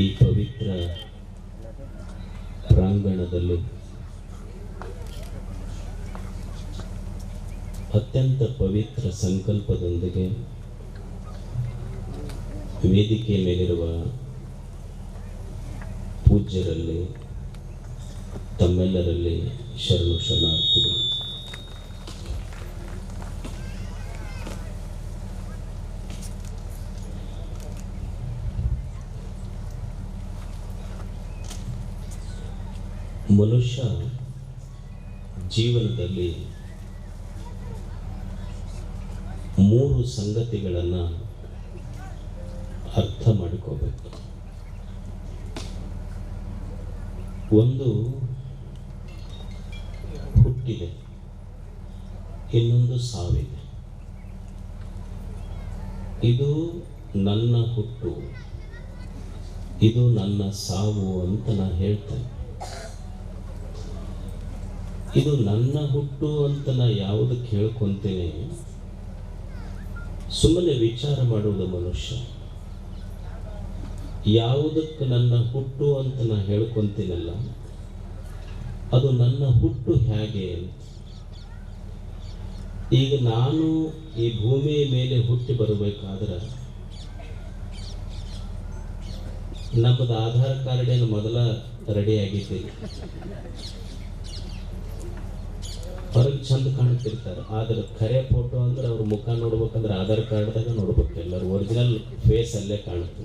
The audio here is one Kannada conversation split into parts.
ಈ ಪವಿತ್ರ ಪ್ರಾಂಗಣದಲ್ಲಿ ಅತ್ಯಂತ ಪವಿತ್ರ ಸಂಕಲ್ಪದೊಂದಿಗೆ ವೇದಿಕೆ ಮೇಲಿರುವ ಪೂಜ್ಯರಲ್ಲಿ ತಮ್ಮೆಲ್ಲರಲ್ಲಿ ಶರಣು ಶರಣಾರ್ಥಿಗಳು. ಮನುಷ್ಯ ಜೀವನದಲ್ಲಿ ಮೂರು ಸಂಗತಿಗಳನ್ನು ಅರ್ಥ ಮಾಡಿಕೋಬೇಕು. ಒಂದು, ಹುಟ್ಟಿದೆ. ಇನ್ನೊಂದು ಸಾವಿದೆ ಇದು ನನ್ನ ಹುಟ್ಟು. ಇದು ನನ್ನ ಸಾವು ಅಂತ ನಾನು ಹೇಳ್ತೇನೆ. ಇದು ನನ್ನ ಹುಟ್ಟು ಅಂತ ನಾ ಯಾವುದಕ್ಕೆ ಹೇಳ್ಕೊಂತೇನೆ? ಸುಮ್ಮನೆ ವಿಚಾರ ಮಾಡುವುದು ಮನುಷ್ಯ. ಯಾವುದಕ್ಕೆ ನನ್ನ ಹುಟ್ಟು ಅಂತ ನಾ ಹೇಳ್ಕೊತೀನಲ್ಲ, ಅದು ನನ್ನ ಹುಟ್ಟು ಹೇಗೆ? ಈಗ ನಾನು ಈ ಭೂಮಿಯ ಮೇಲೆ ಹುಟ್ಟಿ ಬರಬೇಕಾದ್ರೆ, ನಮ್ಮದು ಆಧಾರ್ ಕಾರ್ಡ್ ಏನು ಮೊದಲ ರೆಡಿ ಆಗಿದ್ದೀವಿ ಹೊರಗೆ ಚಂದ ಕಾಣ್ತಿರ್ತಾರೆ. ಆದ್ರೆ ಖರೆ ಫೋಟೋ ಅಂದ್ರೆ ಅವ್ರ ಮುಖ ನೋಡ್ಬೇಕಂದ್ರೆ ಆಧಾರ್ ಕಾರ್ಡ್ದಾಗ ನೋಡ್ಬೇಕು. ಎಲ್ಲರೂ ಒರಿಜಿನಲ್ ಫೇಸ್ ಅಲ್ಲೇ ಕಾಣುತ್ತೆ.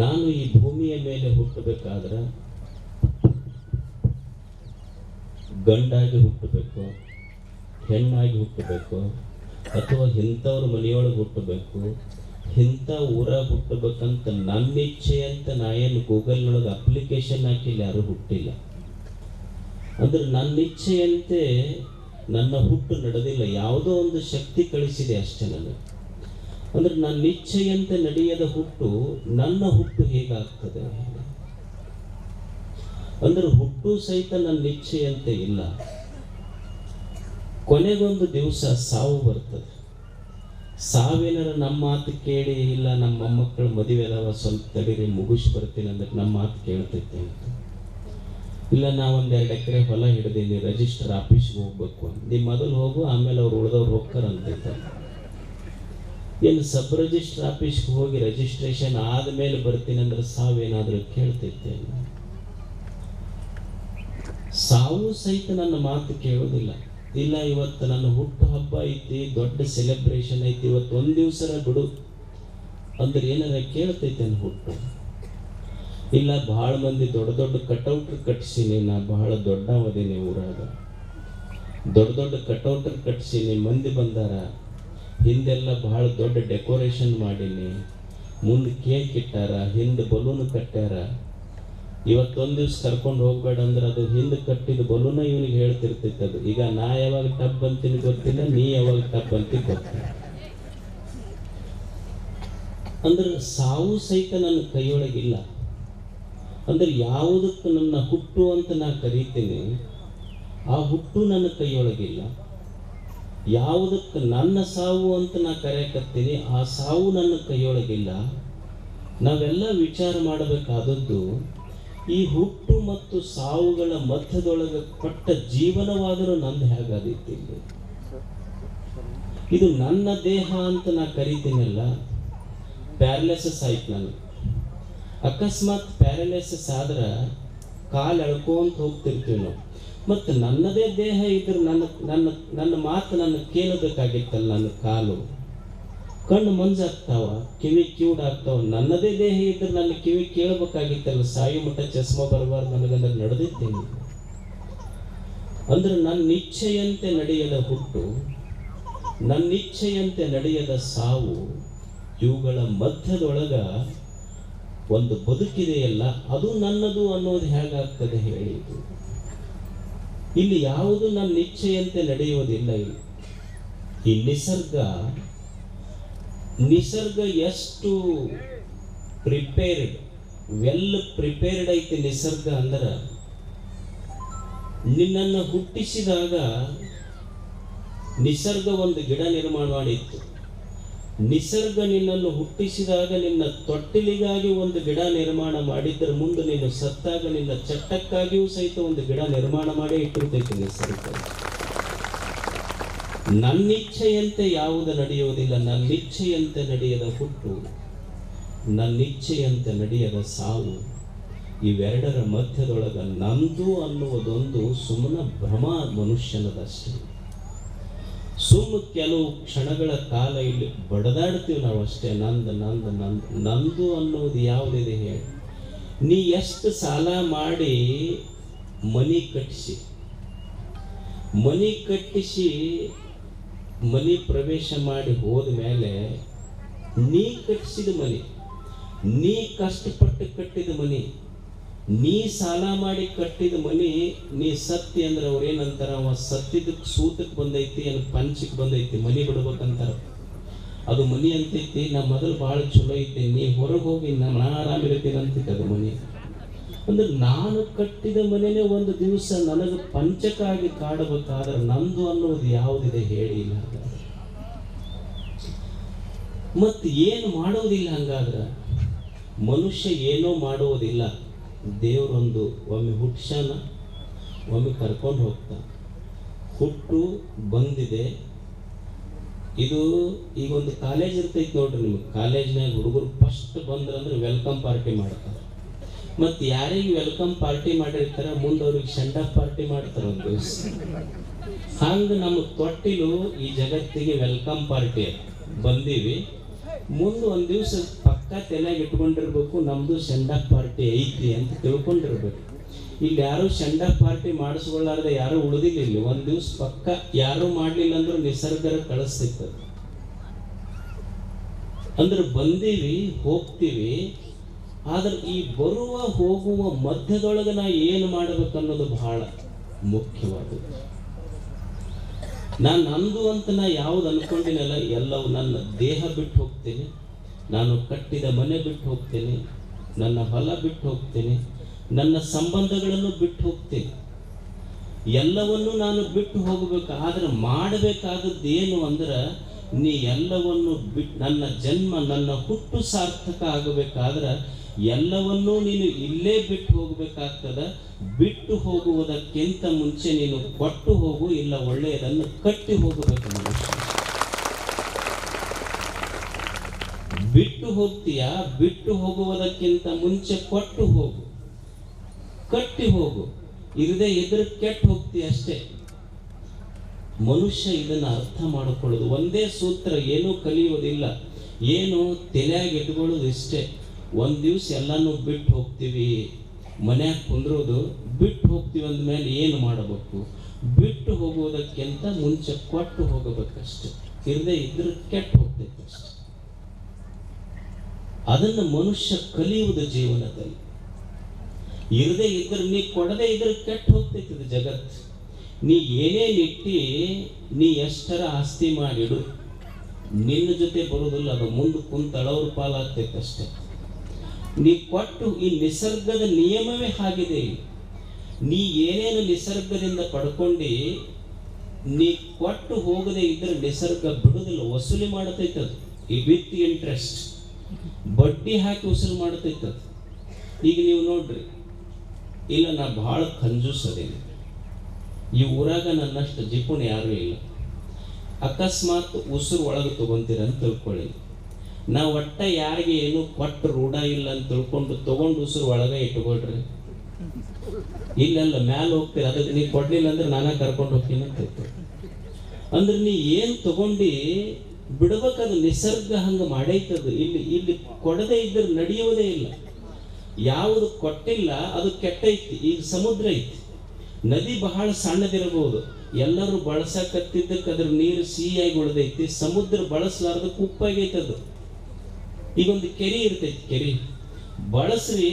ನಾನು ಈ ಭೂಮಿಯ ಮೇಲೆ ಹುಟ್ಟಬೇಕಾದ್ರೆ ಗಂಡಾಗಿ ಹುಟ್ಟಬೇಕು, ಹೆಣ್ಣಾಗಿ ಹುಟ್ಟಬೇಕು, ಅಥವಾ ಇಂಥವ್ರ ಮನೆಯೊಳಗೆ ಹುಟ್ಟಬೇಕು, ಇಂಥ ಊರಾಗ ಹುಟ್ಟಬೇಕಂತ ನನ್ನ ಇಚ್ಛೆ ಅಂತ ನಾ ಏನು ಗೂಗಲ್ನೊಳಗೆ ಅಪ್ಲಿಕೇಶನ್ ಹಾಕಿಲ್ಲ ಯಾರು ಹುಟ್ಟಿಲ್ಲ. ಅಂದ್ರೆ ನನ್ನ ಇಚ್ಛೆಯಂತೆ ನನ್ನ ಹುಟ್ಟು ನಡೆದಿಲ್ಲ. ಯಾವುದೋ ಒಂದು ಶಕ್ತಿ ಕಳಿಸಿದೆ ಅಷ್ಟೇ ನನಗೆ. ಅಂದ್ರೆ ನನ್ನ ಇಚ್ಛೆಯಂತೆ ನಡೆಯದ ಹುಟ್ಟು ನನ್ನ ಹುಟ್ಟು ಹೇಗಾಗ್ತದೆ? ಅಂದ್ರೆ ಹುಟ್ಟು ಸಹಿತ ನನ್ನ ಇಚ್ಛೆಯಂತೆ ಇಲ್ಲ. ಕೊನೆಗೊಂದು ದಿವಸ ಸಾವು ಬರ್ತದೆ. ಸಾವಿನರ ನಮ್ಮ ಮಾತು ಕೇಳಿ ಇಲ್ಲ. ನಮ್ಮ ಮೊಮ್ಮಕ್ಕಳ ಮದುವೆ ಅದಾವ. ಸ್ವಲ್ಪ ತಡೀರಿ, ಮುಗಿಸಿ ಬರ್ತೀನಿ ಅಂದ್ರೆ ನಮ್ಮ ಮಾತು ಕೇಳ್ತೈತೆ ಅಂತ. ಇಲ್ಲ, ನಾವು ಒಂದ್ ಎರಡು ಎಕರೆ ಹೊಲ ಹಿಡ್ದೀನಿ ರಿಜಿಸ್ಟರ್ ಆಫೀಸ್ಗೆ ಹೋಗ್ಬೇಕು ನೀ ಮೊದಲು ಹೋಗು, ಆಮೇಲೆ ಅವ್ರು ಉಳ್ದವ್ರು ಹೋಗ್ತಾರಂತ ಏನು ಸಬ್ ರಿಜಿಸ್ಟರ್ ಆಫೀಸ್ಗೆ ಹೋಗಿ ರಿಜಿಸ್ಟ್ರೇಷನ್ ಆದಮೇಲೆ ಬರ್ತೀನಿ ಅಂದ್ರೆ ಸಾವೇನಾದರೂ ಕೇಳ್ತೈತೆ ಸಾವು ಸಹಿತ ನನ್ನ ಮಾತು ಕೇಳೋದಿಲ್ಲ. ಇಲ್ಲ, ಇವತ್ತು ನನ್ನ ಹುಟ್ಟು ಹಬ್ಬ ಐತಿ, ದೊಡ್ಡ ಸೆಲೆಬ್ರೇಷನ್ ಐತಿ, ಇವತ್ತು ಒಂದು ದಿವ್ಸರ ಬಿಡು. ಅಂದ್ರೆ ಏನಾರ ಕೇಳ್ತೈತೆ ಹುಟ್ಟು? ಇಲ್ಲ, ಬಹಳ ಮಂದಿ ದೊಡ್ಡ ದೊಡ್ಡ ಕಟೌಟ್ರ್ ಕಟ್ಸೀನಿ, ನಾ ಬಹಳ ದೊಡ್ಡವದೀನಿ ಊರಾಗ. ದೊಡ್ಡ ದೊಡ್ಡ ಕಟೌಟ್ ಕಟ್ಸೀನಿ, ಮಂದಿ ಬಂದಾರ. ಹಿಂದೆಲ್ಲ ಬಹಳ ದೊಡ್ಡ ಡೆಕೋರೇಷನ್ ಮಾಡೀನಿ. ಮುಂದೆ ಕೇಕ್ ಇಟ್ಟಾರ, ಹಿಂದೆ ಬಲೂನ್ ಕಟ್ಟ್ಯಾರ. ಇವತ್ತೊಂದು ದಿವ್ಸ ಕರ್ಕೊಂಡು ಹೋಗ್ಬೇಡ ಅಂದ್ರೆ ಅದು ಹಿಂದೆ ಕಟ್ಟಿದ ಬಲೂನ ಇವನಿಗೆ ಹೇಳ್ತಿರ್ತಿತ್ತು ಅದು. ಈಗ ನಾ ಯಾವಾಗ ಟಬ್ ಅಂತೀನಿ ಗೊತ್ತಿಲ್ಲ, ನೀ ಯಾವಾಗ ಟಬ್ ಅಂತೀನಿ ಗೊತ್ತಿಲ್ಲ. ಅಂದ್ರೆ ಸಾವು ಸಹಿತ ನನ್ನ ಕೈಯೊಳಗಿಲ್ಲ. ಅಂದ್ರೆ ಯಾವುದಕ್ಕೆ ನನ್ನ ಹುಟ್ಟು ಅಂತ ನಾ ಕರೀತೇನೆ, ಆ ಹುಟ್ಟು ನನ್ನ ಕೈಯೊಳಗಿಲ್ಲ. ಯಾವುದಕ್ಕೆ ನನ್ನ ಸಾವು ಅಂತ ನಾ ಕರೆಯಕತ್ತೀನಿ ಆ ಸಾವು ನನ್ನ ಕೈಯೊಳಗಿಲ್ಲ. ನಾವೆಲ್ಲ ವಿಚಾರ ಮಾಡಬೇಕಾದದ್ದು, ಈ ಹುಟ್ಟು ಮತ್ತು ಸಾವುಗಳ ಮಧ್ಯದೊಳಗೆ ಕೊಟ್ಟ ಜೀವನವಾದರೂ ನಂದು ಹೇಗಾದೀತಿ ಇದು ನನ್ನ ದೇಹ ಅಂತ ನಾ ಕರಿತೀನಲ್ಲ, ಪ್ಯಾರಲೈಸಸ್ ಆಯ್ತು ನಾನು ಅಕಸ್ಮಾತ್ ಪ್ಯಾರಲೈಸಸ್ ಆದ್ರೆ ಕಾಲು ಎಳ್ಕೊಂತ ಹೋಗ್ತಿರ್ತೀವಿ ನಾವು ಮತ್ತು ನನ್ನದೇ ದೇಹ ಇದ್ರೆ ನನ್ನ ನನ್ನ ನನ್ನ ಮಾತು ನನ್ನ ಕೇಳಬೇಕಾಗಿತ್ತಲ್ಲ ನನ್ನ ಕಾಲು. ಕಣ್ಣು ಮಂಜಾಗ್ತಾವ, ಕಿವಿ ಕಿವುಡಾಗ್ತಾವ ನನ್ನದೇ ದೇಹ ಇದ್ರೆ ನನ್ನ ಕಿವಿ ಕೇಳಬೇಕಾಗಿತ್ತಲ್ಲ, ಸಾಯಿ ಮಠ ಚಸ್ಮಾ ಬರಬಾರ್ದು ನನಗಂದ್ರೆ ನಡೆದಿದ್ದೇನೆ. ಅಂದ್ರೆ ನನ್ನ ಇಚ್ಛೆಯಂತೆ ನಡೆಯದ ಹುಟ್ಟು, ನನ್ನ ಇಚ್ಛೆಯಂತೆ ನಡೆಯದ ಸಾವು ಇವುಗಳ ಮಧ್ಯದೊಳಗ ಒಂದು ಬದುಕಿದೆಯಲ್ಲ, ಅದು ನನ್ನದು ಅನ್ನೋದು ಹೇಗಾಗ್ತದೆ ಹೇಳಿ ಇಲ್ಲಿ ಯಾವುದು ನನ್ನ ಇಚ್ಛೆಯಂತೆ ನಡೆಯುವುದಿಲ್ಲ ಇಲ್ಲಿ. ಈ ನಿಸರ್ಗ ನಿಸರ್ಗ ಎಷ್ಟು ಪ್ರಿಪೇರ್ಡ್ ವೆಲ್ ಪ್ರಿಪೇರ್ಡ್ ಐತೆ ನಿಸರ್ಗ ಅಂದ್ರೆ, ನಿನ್ನನ್ನು ಹುಟ್ಟಿಸಿದಾಗ ನಿಸರ್ಗ ಒಂದು ಗಿಡ ನಿರ್ಮಾಣ ಮಾಡಿತ್ತು ನಿಸರ್ಗ ನಿನ್ನನ್ನು ಹುಟ್ಟಿಸಿದಾಗ ನಿನ್ನ ತೊಟ್ಟಿಲಿಗಾಗಿ ಒಂದು ಗಿಡ ನಿರ್ಮಾಣ ಮಾಡಿದ್ರ ಮುಂದೆ ನೀನು ಸತ್ತಾಗ ನಿನ್ನ ಚಟ್ಟಕ್ಕಾಗಿಯೂ ಸಹಿತ ಒಂದು ಗಿಡ ನಿರ್ಮಾಣ ಮಾಡೇ ಇಟ್ಟಿರ್ತೈತಿ ನಿಸರ್ಗ. ನನ್ನಿಚ್ಛೆಯಂತೆ ಯಾವುದು ನಡೆಯುವುದಿಲ್ಲ, ನನ್ನಿಚ್ಛೆಯಂತೆ ನಡೆಯದ ಹುಟ್ಟು, ನನ್ನಿಚ್ಛೆಯಂತೆ ನಡೆಯದ ಸಾವು, ಇವೆರಡರ ಮಧ್ಯದೊಳಗ ನಂದು ಅನ್ನುವುದೊಂದು ಸುಮ್ಮನ ಭ್ರಮ ಮನುಷ್ಯನದಷ್ಟೇ. ಸುಮ್ಮ ಕೆಲವು ಕ್ಷಣಗಳ ಕಾಲ ಇಲ್ಲಿ ಬಡದಾಡ್ತೀವಿ ನಾವು ಅಷ್ಟೇ. ನಂದು ನಂದು ನಂದು ನಂದು ಅನ್ನೋದು ಯಾವುದಿದೆ ಹೇಳಿ. ನೀ ಎಷ್ಟು ಸಾಲ ಮಾಡಿ ಮನಿ ಕಟ್ಟಿಸಿ. ಮನಿ ಕಟ್ಟಿಸಿ ಮನಿ ಪ್ರವೇಶ ಮಾಡಿ ಹೋದ ಮೇಲೆ ನೀ ಕಟ್ಟಿಸಿದ ಮನಿ, ನೀ ಕಷ್ಟಪಟ್ಟು ಕಟ್ಟಿದ ಮನೆ ನೀ ಸಾಲ ಮಾಡಿ ಕಟ್ಟಿದ ಮನಿ, ನೀ ಸತ್ತಿ ಅಂದ್ರೆ ಅವ್ರು ಏನಂತಾರ? ಅವ ಸತ್ತಿದ್ದಕ್ಕೆ ಸೂತಕ್ಕೆ ಬಂದೈತಿ ಏನು ಪಂಚಕ್ಕೆ ಬಂದೈತಿ, ಮನಿ ಬಿಡ್ಬೇಕಂತಾರ. ಅದು ಮನಿ ಅಂತೈತಿ, ನಾ ಮೊದಲು ಭಾಳ ಚಲೋ ಐತಿ, ನೀ ಹೊರಗೆ ಹೋಗಿ ನಾನು ಆರಾಮಿರ್ತೀನಿ ಅಂತಿತ್ತು ಅದು ಮನಿ. ಅಂದ್ರೆ ನಾನು ಕಟ್ಟಿದ ಮನೆಯೇ ಒಂದು ದಿವಸ ನನಗೆ ಪಂಚಕ್ಕಾಗಿ ಕಾಡಬೇಕಾದ್ರೆ ನಂದು ಅನ್ನೋದು ಯಾವುದಿದೆ ಹೇಳಿ ಇಲ್ಲ. ಮತ್ತು ಏನು ಮಾಡೋದಿಲ್ಲ ಹಂಗಾದ್ರೆ? ಮನುಷ್ಯ ಏನೋ ಮಾಡುವುದಿಲ್ಲ. ದೇವರೊಂದು ಒಮ್ಮೆ ಹುಟ್ಸ್ಯಾನ, ಒಮ್ಮೆ ಕರ್ಕೊಂಡು ಹೋಗ್ತಾನೆ ಹುಟ್ಟು ಬಂದಿದೆ. ಇದು ಈಗ ಒಂದು ಕಾಲೇಜ್ ಇರ್ತೈತಿ ನೋಡ್ರಿ ನಿಮ್ಗೆ. ಕಾಲೇಜ್ನಾಗ ಹುಡುಗರು ಫಸ್ಟ್ ಬಂದ್ರಂದ್ರೆ ವೆಲ್ಕಮ್ ಪಾರ್ಟಿ ಮಾಡ್ತಾರೆ. ಮತ್ತು ಯಾರಿಗೆ ವೆಲ್ಕಮ್ ಪಾರ್ಟಿ ಮಾಡಿರ್ತಾರೆ ಮುಂದೆ ಅವ್ರಿಗೆ ಆಫ್ ಪಾರ್ಟಿ ಮಾಡ್ತಾರೆ ಒಂದು ದಿವಸ. ಹಂಗೆ ನಮ್ಮ ತೊಟ್ಟಿಲು ಈ ಜಗತ್ತಿಗೆ ವೆಲ್ಕಮ್ ಪಾರ್ಟಿ ಬಂದೀವಿ. ಮುಂದೆ ಒಂದು ದಿವಸ ಪಕ್ಕ ತಲೆಗೆ ಇಟ್ಕೊಂಡಿರ್ಬೇಕು, ನಮ್ದು ಸೆಂಡ್ ಆಫ್ ಪಾರ್ಟಿ ಐತಿ ಅಂತ ತಿಳ್ಕೊಂಡಿರ್ಬೇಕು. ಇಲ್ಲಿ ಯಾರು ಸೆಂಡ್ ಆಫ್ ಪಾರ್ಟಿ ಮಾಡಿಸ್ಕೊಳ್ಳಾರ್ದೆ ಯಾರು ಉಳಿದಿಲ್ಲ ಇಲ್ಲಿ. ಒಂದು ದಿವಸ ಪಕ್ಕ ಯಾರು ಮಾಡಲಿಲ್ಲ ಅಂದ್ರೆ ನಿಸರ್ಗರ ಕಳಿಸ್ತಿತ್ತು. ಅಂದ್ರೆ ಬಂದೀವಿ, ಹೋಗ್ತೀವಿ, ಆದ್ರೆ ಈ ಬರುವ ಹೋಗುವ ಮಧ್ಯದೊಳಗೆ ನಾ ಏನು ಮಾಡ್ಬೇಕು ಅನ್ನೋದು ಬಹಳ ಮುಖ್ಯವಾದದ್ದು. ನಾನು ನಂದು ಅಂತ ನಾ ಯಾವ್ದು ಅನ್ಕೊಂಡಿನಲ್ಲ, ಎಲ್ಲವೂ ನನ್ನ ದೇಹ ಬಿಟ್ಟು ಹೋಗ್ತೇನೆ. ನಾನು ಕಟ್ಟಿದ ಮನೆ ಬಿಟ್ಟು ಹೋಗ್ತೇನೆ. ನನ್ನ ಹೊಲ ಬಿಟ್ಟು ಹೋಗ್ತೇನೆ. ನನ್ನ ಸಂಬಂಧಗಳನ್ನು ಬಿಟ್ಟು ಹೋಗ್ತೇನೆ. ಎಲ್ಲವನ್ನು ನಾನು ಬಿಟ್ಟು ಹೋಗಬೇಕು. ಆದರೆ ಮಾಡಬೇಕಾದದ್ದು ಏನು ಅಂದ್ರೆ, ನೀ ಎಲ್ಲವನ್ನು ಬಿಟ್ಟು ನನ್ನ ಜನ್ಮ, ನನ್ನ ಹುಟ್ಟು ಸಾರ್ಥಕ ಆಗಬೇಕಾದ್ರೆ ಎಲ್ಲವನ್ನೂ ನೀನು ಇಲ್ಲೇ ಬಿಟ್ಟು ಹೋಗಬೇಕಾಗ್ತದ? ಬಿಟ್ಟು ಹೋಗುವುದಕ್ಕಿಂತ ಮುಂಚೆ ನೀನು ಕೊಟ್ಟು ಹೋಗು, ಇಲ್ಲ ಒಳ್ಳೆಯದನ್ನು ಕಟ್ಟಿ ಹೋಗಬೇಕು ಮನುಷ್ಯ. ಬಿಟ್ಟು ಹೋಗ್ತೀಯ? ಬಿಟ್ಟು ಹೋಗುವುದಕ್ಕಿಂತ ಮುಂಚೆ ಕೊಟ್ಟು ಹೋಗು. ಕಟ್ಟಿ ಹೋಗು. ಇರದೇ ಎದುರು ಕೆಟ್ಟು ಹೋಗ್ತೀಯ ಅಷ್ಟೇ. ಮನುಷ್ಯ ಇದನ್ನ ಅರ್ಥ ಮಾಡಿಕೊಳ್ಳೋದು. ಒಂದೇ ಸೂತ್ರ ಏನೂ ಕಲಿಯೋದಿಲ್ಲ. ಏನು ತಲೆಯಾಗಿ ಇಟ್ಕೊಳ್ಳೋದು ಇಷ್ಟೇ. ಒಂದು ದಿವಸ ಎಲ್ಲನೂ ಬಿಟ್ಟು ಹೋಗ್ತೀವಿ. ಮನ್ಯಾಗ ಕುಂದ್ರೋದು ಬಿಟ್ಟು ಹೋಗ್ತೀವಿ ಅಂದಮೇಲೆ ಏನು ಮಾಡಬೇಕು? ಬಿಟ್ಟು ಹೋಗೋದಕ್ಕಿಂತ ಮುಂಚೆ ಕೊಟ್ಟು ಹೋಗಬೇಕಷ್ಟೆ. ಇರದೇ ಇದ್ರೆ ಕೆಟ್ಟು ಹೋಗ್ತೈತೆ ಅಷ್ಟೆ. ಅದನ್ನು ಮನುಷ್ಯ ಕಲಿಯುವುದು ಜೀವನದಲ್ಲಿ. ಇರದೇ ಇದ್ರೆ ನೀ ಕೊಡದೇ ಇದ್ರೆ ಕೆಟ್ಟು ಹೋಗ್ತೈತೆ ಇದು ಜಗತ್ತು ನೀ ಏನೇನು ಇಟ್ಟಿ ನೀ ಎಷ್ಟರ ಆಸ್ತಿ ಮಾಡಿಡು, ನಿನ್ನ ಜೊತೆ ಬರೋದಿಲ್ಲ, ಅದು ಮುಂದೆ ಕುಂತಳವ್ರ ಅಷ್ಟೇ. ನೀ ಕೊಟ್ಟು ಈ ನಿಸರ್ಗದ ನಿಯಮವೇ ಆಗಿದೆ ನೀ ಏನೇನು ನಿಸರ್ಗದಿಂದ ಪಡ್ಕೊಂಡು, ನೀ ಕೊಟ್ಟು ಹೋಗದೆ ಇದ್ರೆ ನಿಸರ್ಗ ಬಿಡುದಿಲ್ಲ, ವಸೂಲಿ ಮಾಡ್ತೈತದು. ಈ ವಿತ್ ಇಂಟ್ರೆಸ್ಟ್. ಬಡ್ಡಿ ಹಾಕಿ ವಸೂಲಿ ಮಾಡತೈತೆ ಅದು ಈಗ ನೀವು ನೋಡ್ರಿ, ಇಲ್ಲ ನಾ ಭಾಳ ಕಂಜೂಸ್ ಅದೇನೆ ಈ ಊರಾಗ ನನ್ನಷ್ಟು ಜಿಪುಣ ಯಾರೂ ಇಲ್ಲ. ಅಕಸ್ಮಾತ್ ಉಸಿರು ಒಳಗೆ ತಗೊಂತೀರ ಅಂತ ತಿಳ್ಕೊಳ್ಳಿ. ನಾ ಒಟ್ಟ ಯಾರಿಗೆ ಏನು ಕೊಟ್ಟು ರೂಢ ಇಲ್ಲ ಅಂತ ತಿಳ್ಕೊಂಡು ತಗೊಂಡು ಉಸಿರು ಒಳಗೆ ಇಟ್ಕೊಳ್ರಿ. ಇಲ್ಲೆಲ್ಲ, ಮ್ಯಾಲ ಹೋಗ್ತೀರ ಅದಕ್ಕೆ ನೀವು ಕೊಡ್ಲಿಲ್ಲ ಅಂದ್ರೆ ನಾನೇ ಕರ್ಕೊಂಡು ಹೋಗ್ತೀನಿ ಅಂತ ಅಂದ್ರೆ ನೀ ಏನು ತಗೊಂಡು ಬಿಡ್ಬೇಕದು ನಿಸರ್ಗ ಹಂಗೆ ಮಾಡೈತದು. ಇಲ್ಲಿ ಇಲ್ಲಿ ಕೊಡದೆ ಇದ್ರೆ ನಡೆಯುವುದೇ ಇಲ್ಲ. ಯಾವುದು ಕೊಟ್ಟಿಲ್ಲ, ಅದು ಕೆಟ್ಟೈತಿ. ಈಗ ಸಮುದ್ರ ಐತಿ. ನದಿ ಬಹಳ ಸಣ್ಣದಿರಬಹುದು. ಎಲ್ಲರೂ ಬಳಸಕತ್ತಿದ್ದಕ್ಕೆ ಅದ್ರ ನೀರು ಸಿಹಿಯಾಗಿ ಉಳಿದೈತಿ. ಸಮುದ್ರ ಬಳಸಲಾರ್ದಕ್ಕೆ ಉಪ್ಪಾಗೈತೆ ಅದು ಈಗ ಒಂದು ಕೆರೆ ಇರ್ತೈತಿ, ಕೆರೆ. ಬಳಸ್ರಿ,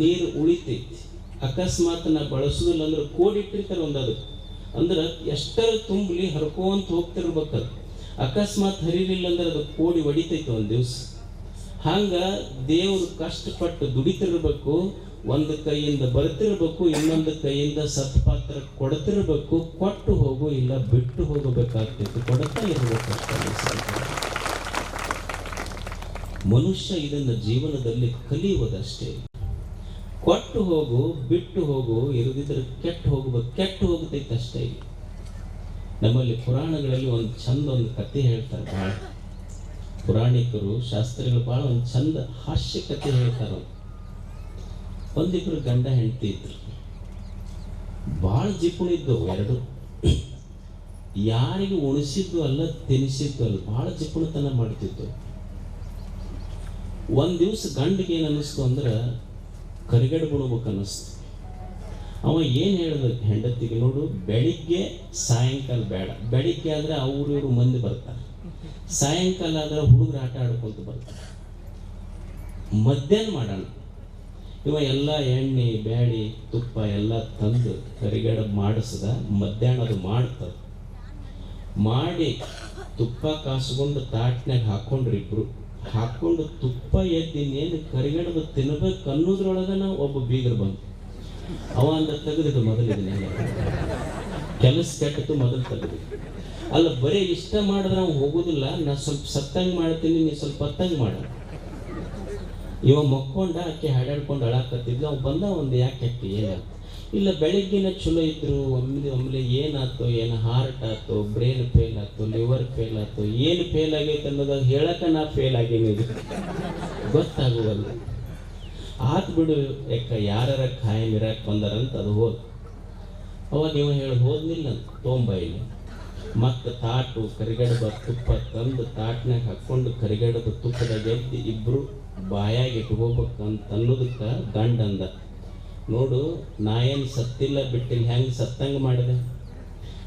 ನೀರು ಉಳಿತೈತಿ. ಅಕಸ್ಮಾತ್ ನಾ ಬಳಸುದಿಲ್ಲ ಅಂದ್ರೆ ಕೋಡಿಟ್ಟಿರ್ತಾರೆ ಒಂದು ಅದು ಅಂದ್ರೆ ಎಷ್ಟರ ತುಂಬಲಿ ಹರ್ಕೋಂತ ಹೋಗ್ತಿರ್ಬೇಕದು ಅಕಸ್ಮಾತ್ ಹರಿಲಿಲ್ಲ ಅಂದ್ರೆ ಅದು ಕೋಡಿ ಹೊಡಿತೈತೆ ಒಂದು ದಿವಸ. ಹಂಗ ದೇವರು ಕಷ್ಟಪಟ್ಟು ದುಡಿತಿರ್ಬೇಕು, ಒಂದು ಕೈಯಿಂದ ಬರ್ತಿರ್ಬೇಕು, ಇನ್ನೊಂದು ಕೈಯಿಂದ ಸತ್ಪಾತ್ರ ಕೊಡ್ತಿರ್ಬೇಕು, ಕೊಟ್ಟು ಹೋಗು ಇಲ್ಲ ಬಿಟ್ಟು ಹೋಗಬೇಕಾಗ್ತೈತಿ. ಕೊಡ್ತಾ ಇರಬೇಕಷ್ಟೇ ಮನುಷ್ಯ ಇದನ್ನು ಜೀವನದಲ್ಲಿ ಕಲಿಯುವುದಷ್ಟೇ. ಕೊಟ್ಟು ಹೋಗು, ಬಿಟ್ಟು ಹೋಗು ಇರದಿದ್ರೆ ಕೆಟ್ಟು ಹೋಗುವ, ಕೆಟ್ಟು ಹೋಗ್ತೈತೆ ಅಷ್ಟೇ. ನಮ್ಮಲ್ಲಿ ಪುರಾಣಗಳಲ್ಲಿ ಒಂದು ಚಂದ ಒಂದು ಕತೆ ಹೇಳ್ತಾರೆ ಭಾಳ ಪುರಾಣಿಕರು, ಶಾಸ್ತ್ರಿಗಳು ಭಾಳ ಒಂದು ಚಂದ ಹಾಸ್ಯ ಕತೆ ಹೇಳ್ತಾರೆ. ಒಂದಿಬ್ಬರು ಗಂಡ ಹೆಂಡತಿ ಇದ್ರು. ಭಾಳ ಜಿಪುಣಿದ್ದು ಎರಡು. ಯಾರಿಗೂ ಉಣಿಸಿದ್ದು ಅಲ್ಲ, ತಿನ್ನಿಸಿದ್ದು ಅಲ್ಲ ಭಾಳ ಜಿಪುಣತನ ಮಾಡ್ತಿದ್ದು ಒಂದ್ ದಿವ್ಸ ಗಂಡಿಗೆ ಏನು ಅನ್ನಿಸ್ತು ಅಂದ್ರೆ ಕರಿಗಡ ಬಿಡ್ಬೇಕು ಅನ್ನಿಸ್ತು. ಅವ ಏನು ಹೇಳಿದ ಹೆಂಡತಿಗೆ ನೋಡು, ಬೆಳಿಗ್ಗೆ ಸಾಯಂಕಾಲ ಬೇಡ. ಬೆಳಿಗ್ಗೆ ಆದ್ರೆ ಅವ್ರು ಮಂದಿ ಬರ್ತಾರೆ. ಸಾಯಂಕಾಲ ಆದ್ರೆ ಹುಡುಗರು ಆಟ ಆಡ್ಕೊಂತ ಬರ್ತಾರೆ. ಮಧ್ಯಾಹ್ನ ಮಾಡೋಣ. ಇವ ಎಲ್ಲ ಎಣ್ಣೆ ಬ್ಯಾಡಿ ತುಪ್ಪ ಎಲ್ಲ ತಂದು ಕರಿಗಡ ಮಾಡಿಸ್ದ, ಮಧ್ಯಾಹ್ನ ಅದು ಮಾಡ್ತದ ಮಾಡಿ ತುಪ್ಪ ಕಾಸ್ಕೊಂಡು ತಾಟ್ನಾಗ ಹಾಕೊಂಡ್ರಿ ಇಬ್ರು. ಹಾಕೊಂಡು ತುಪ್ಪ ಎದ್ದು ಇನ್ನೇನು ಕರಿಗಡಬ ತಿನ್ಬೇಕು ಅನ್ನೋದ್ರೊಳಗ ನಾವು ಒಬ್ಬ ಬೀಗರು ಬಂತು ಅವ ಅಂತ ತೆಗೆದಿದ್ದು ಮೊದಲು ಇದನ್ನೆಲ್ಲ ಕೆಲಸ ಕೆಟ್ಟದ್ದು ಮೊದಲು ತೆಗೆದು ಅಲ್ಲ, ಬರೀ ಇಷ್ಟ ಮಾಡಿದ್ರೆ ನಾವು ಹೋಗುದಿಲ್ಲ, ನಾ ಸ್ವಲ್ಪ ಸತ್ತಂಗ್ ಮಾಡ್ತೀನಿ, ನೀ ಸ್ವಲ್ಪ ಹೊತ್ತಂಗೆ ಮಾಡ. ಇವ ಮಕ್ಕೊಂಡ, ಆಕೆ ಹಾಡಾಡ್ಕೊಂಡು ಅಳಾಕತ್ತಿದ್ಲು, ಅವ್ ಬಂದ ಒಂದು ಯಾಕೆ ಅಕ್ಕಿ ಏನಾಯ್ತು ಇಲ್ಲ, ಬೆಳಗ್ಗಿನ ಚಲೋ ಇದ್ರು ಒಮ್ಮೆ ಒಮ್ಮೆ ಏನಾಯ್ತು, ಏನು ಹಾರ್ಟ್ ಆಯ್ತು ಬ್ರೈನ್ ಫೇಲ್ ಆಯ್ತು ಲಿವರ್ ಫೇಲ್ ಆಯ್ತು, ಏನು ಫೇಲ್ ಆಗೈತೆ ಅನ್ನೋದು ಹೇಳಕ್ಕೆ ನಾ ಫೇಲ್ ಆಗೇನಿ ಗೊತ್ತಾಗುವಲ್ಲ ಆತ್ ಬಿಡು ಯಾಕ ಯಾರ ಖಾಯಂ ಇರಕ್ ಬಂದಾರಂತ ಅದು ಹೋದ್. ಅವಾಗ ಇವ ಹೇಳಿ ಹೋದ್ನಿಲ್ಲ ತೊಂಬೈಲಿ ಮತ್ತು ತಾಟು, ಕರಿಗಡಬ ತುಪ್ಪ ತಂದು ತಾಟ್ನಾಗ ಹಾಕ್ಕೊಂಡು ಕರಿಗಡಬ ತುಪ್ಪದಾಗ ಎದ್ದು ಇಬ್ರು ಬಾಯಾಗಿ ಇಟ್ಕೋಬೇಕಂತ ಅನ್ನೋದಕ್ಕೆ ಗಂಡ ಅಂದ ನೋಡು, ನಾ ಸತ್ತಿಲ್ಲ ಬಿಟ್ಟಿಲ್ಲ, ಹೆಂಗೆ ಸತ್ತಂಗ ಮಾಡಿದೆ?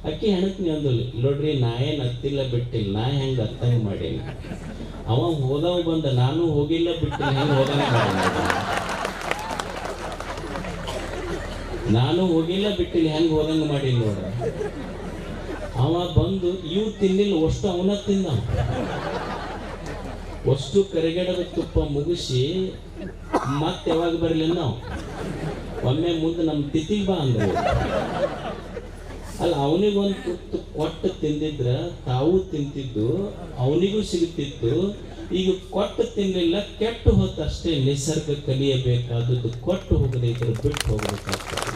ಅಕ್ಕಿ ಹೆಣಕ್ನಿ ಅಂದಲ್ಲ ನೋಡ್ರಿ, ನಾ ಏನು ಹತ್ತಿಲ್ಲ ಬಿಟ್ಟಿಲ್ಲ, ನಾ ಹೆಂಗೆ ಹತ್ತಂಗೆ ಮಾಡಿಲ್ಲ ಅವ ಹೋದವ ಬಂದ, ನಾನು ಹೋಗಿಲ್ಲ ಬಿಟ್ಟಿಲ್ಲ, ಹೆಂಗೆ ಹೋದಂಗ ನಾನು ಹೋಗಿಲ್ಲ ಬಿಟ್ಟಿಲ್ಲ, ಹೆಂಗೆ ಹೋದಂಗೆ ಮಾಡಿ ನೋಡ ಅವ ಬಂದು ಇವು ತಿನ್ನಿಲ್ಲ, ಅಷ್ಟು ಅವನ ತಿನ್ನ ಅಷ್ಟು ಕರಿಗಡದ ತುಪ್ಪ ಮುಗಿಸಿ, ಮತ್ತೆ ಯಾವಾಗ ಬರಲಿಲ್ಲ ನಾವು? ಒಮ್ಮೆ ಮುಂದೆ ನಮ್ಮ ತಿಥಿಗೆ ಬಾ ಅಂದ್ರೆ. ಅಲ್ಲ, ಅವನಿಗೊಂದು ತುತ್ತು ಕೊಟ್ಟು ತಿಂದಿದ್ರ ತಾವು ತಿಂತಿದ್ದು, ಅವನಿಗೂ ಸಿಗುತ್ತಿತ್ತು ಈಗ ಕೊಟ್ಟು ತಿನ್ನಲಿಲ್ಲ ಕೆಟ್ಟು ಹೊತ್ತು ಅಷ್ಟೇ ನಿಸರ್ಗ ಕಲಿಯಬೇಕಾದದ್ದು ಕೊಟ್ಟು ಹೋಗದೆ ಇದ್ರೆ ಬಿಟ್ಟು ಹೋಗಬೇಕಾಗ್ತದೆ.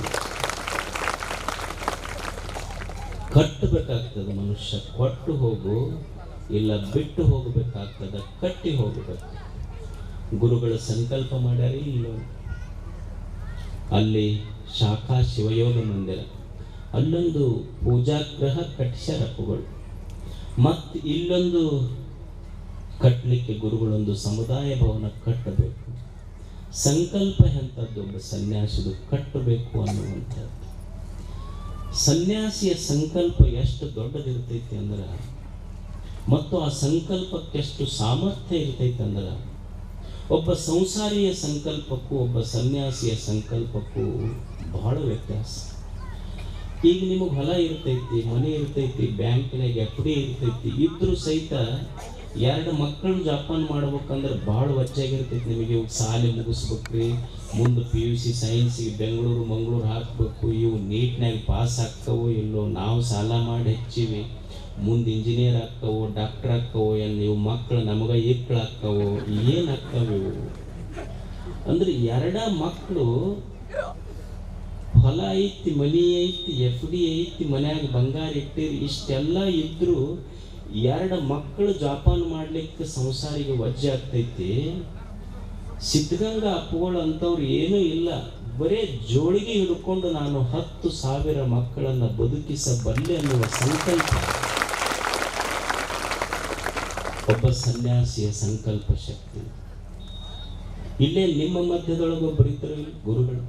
ಕಟ್ಟಬೇಕಾಗ್ತದೆ ಮನುಷ್ಯ, ಕೊಟ್ಟು ಹೋಗು, ಇಲ್ಲ ಬಿಟ್ಟು ಹೋಗಬೇಕಾಗ್ತದೆ, ಕಟ್ಟಿ ಹೋಗಬೇಕು. ಗುರುಗಳ ಸಂಕಲ್ಪ ಮಾಡ್ಯಾರ, ಇಲ್ಲ. ಅಲ್ಲಿ ಶಾಖಾ ಶಿವಯೋಗ ಮಂದಿರ. ಅಲ್ಲೊಂದು ಪೂಜಾಗ್ರಹ ಕಟ್ಟಿಸ್ಯಾರಪ್ಪಗಳು ಮತ್ತು ಇಲ್ಲೊಂದು ಕಟ್ಟಲಿಕ್ಕೆ ಗುರುಗಳೊಂದು ಸಮುದಾಯ ಭವನ ಕಟ್ಟಬೇಕು. ಸಂಕಲ್ಪ ಎಂಥದ್ದು ಒಬ್ಬ ಸನ್ಯಾಸಿದು ಕಟ್ಟಬೇಕು ಅನ್ನುವಂಥದ್ದು. ಸನ್ಯಾಸಿಯ ಸಂಕಲ್ಪ ಎಷ್ಟು ದೊಡ್ಡದಿರ್ತೈತಿ ಅಂದ್ರೆ, ಮತ್ತು ಆ ಸಂಕಲ್ಪಕ್ಕೆಷ್ಟು ಸಾಮರ್ಥ್ಯ ಇರ್ತೈತೆ ಅಂದ್ರೆ ಒಬ್ಬ ಸಂಸಾರಿಯ ಸಂಕಲ್ಪಕ್ಕೂ, ಒಬ್ಬ ಸನ್ಯಾಸಿಯ ಸಂಕಲ್ಪಕ್ಕೂ ಬಹಳ ವ್ಯತ್ಯಾಸ. ಈಗ ನಿಮಗೆ ಹೊಲ ಇರ್ತೈತಿ, ಮನೆ ಇರ್ತೈತಿ ಬ್ಯಾಂಕ್ನಾಗ ಎಫ್ ಡಿ ಇರ್ತೈತಿ, ಇದ್ರೂ ಸಹಿತ ಎರಡು ಮಕ್ಕಳು ಜಪಾನ್ ಮಾಡ್ಬೇಕಂದ್ರೆ ಭಾಳ ಒಚ್ಚಾಗಿರ್ತೈತಿ ನಿಮಗೆ. ಇವಾಗ ಶಾಲೆ ಮುಗಿಸ್ಬೇಕ್ರಿ, ಮುಂದೆ ಪಿ ಯು ಸಿ ಸೈನ್ಸಿಗೆ ಬೆಂಗಳೂರು, ಮಂಗಳೂರು ಹಾಕ್ಬೇಕು, ಇವು ನೀಟ್ನಾಗ ಪಾಸ್ ಆಗ್ತವೋ ಇಲ್ಲೋ ನಾವು ಸಾಲ ಮಾಡಿ ಹೆಚ್ಚಿವಿ. ಮುಂದೆ ಇಂಜಿನಿಯರ್ ಆಗ್ತಾವೋ ಡಾಕ್ಟರ್ ಆಗ್ತಾವೋ, ಏನು ಇವು ಮಕ್ಕಳು ನಮಗ ಇಕ್ಕಳು ಆಗ್ತಾವೋ, ಏನು ಆಗ್ತಾವೆ? ಇವು ಅಂದ್ರೆ ಎರಡ ಮಕ್ಕಳು ಹೊಲ ಐತಿ, ಮನಿ ಐತಿ ಎಫ್ ಡಿ ಐತಿ, ಮನ್ಯಾಗ ಬಂಗಾರ ಇಟ್ಟಿರಿ, ಇಷ್ಟೆಲ್ಲ ಇದ್ರು ಎರಡು ಮಕ್ಕಳು ಜೋಪಾನ ಮಾಡ್ಲಿಕ್ಕೆ ಸಂಸಾರಿಗೆ ವಜ್ಜೆ ಆಗ್ತೈತಿ. ಸಿದ್ಧಗಂಗಾ ಅಪ್ಪುಗಳು ಅಂತವ್ರು ಏನೂ ಇಲ್ಲ. ಬರೇ ಜೋಳಿಗೆ ಹಿಡ್ಕೊಂಡು ನಾನು ಹತ್ತು ಸಾವಿರ ಮಕ್ಕಳನ್ನ ಬದುಕಿಸಬಲ್ಲೆ ಅನ್ನುವ ಸಂಕಲ್ಪ. ಸನ್ಯಾಸಿಯ ಸಂಕಲ್ಪ ಶಕ್ತಿ. ಇಲ್ಲೇ ನಿಮ್ಮ ಮಧ್ಯದೊಳಗೊಬ್ಬರು ಇದ್ರು ಗುರುಗಳು.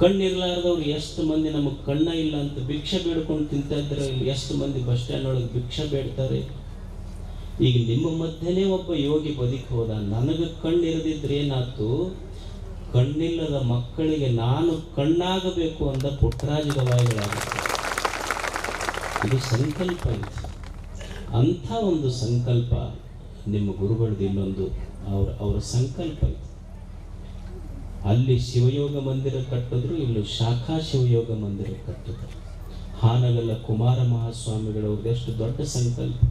ಕಣ್ಣಿರ್ಲಾರ್ದವ್ರು ಎಷ್ಟು ಮಂದಿ ನಮಗೆ ಕಣ್ಣ ಇಲ್ಲ ಅಂತ ಭಿಕ್ಷೆ ಬೇಡ್ಕೊಂಡು ತಿಂತಾ ಇದ್ರೆ ಎಷ್ಟು ಮಂದಿ ಬಸ್ ಸ್ಟ್ಯಾಂಡ್ ಒಳಗೆ ಭಿಕ್ಷೆ ಬೇಡ್ತಾರೆ? ಈಗ ನಿಮ್ಮ ಮಧ್ಯನೇ ಒಬ್ಬ ಯೋಗಿ ಬದುಕಿ ಹೋದ, ನನಗೆ ಕಣ್ಣಿರದಿದ್ರೆ ಏನಾಯ್ತು? ಕಣ್ಣಿಲ್ಲದ ಮಕ್ಕಳಿಗೆ ನಾನು ಕಣ್ಣಾಗಬೇಕು ಅಂದ ಪುಟ್ಟರಾಜ ಗವಾಯಿಗಳಾಗುತ್ತೆ ಇದು ಸಂಕಲ್ಪ ಇದೆ. ಅಂಥ ಒಂದು ಸಂಕಲ್ಪ ನಿಮ್ಮ ಗುರುಗಳದ್ದು ಇನ್ನೊಂದು ಅವ್ರ ಅವರ ಸಂಕಲ್ಪ ಇದೆ. ಅಲ್ಲಿ ಶಿವಯೋಗ ಮಂದಿರ ಕಟ್ಟಿದ್ರು, ಇಲ್ಲಿ ಶಾಖಾ ಶಿವಯೋಗ ಮಂದಿರ ಕಟ್ಟಿದ್ರು. ಹಾನಗಲ್ಲ ಕುಮಾರ ಮಹಾಸ್ವಾಮಿಗಳವ್ರದ್ದು ಎಷ್ಟು ದೊಡ್ಡ ಸಂಕಲ್ಪ.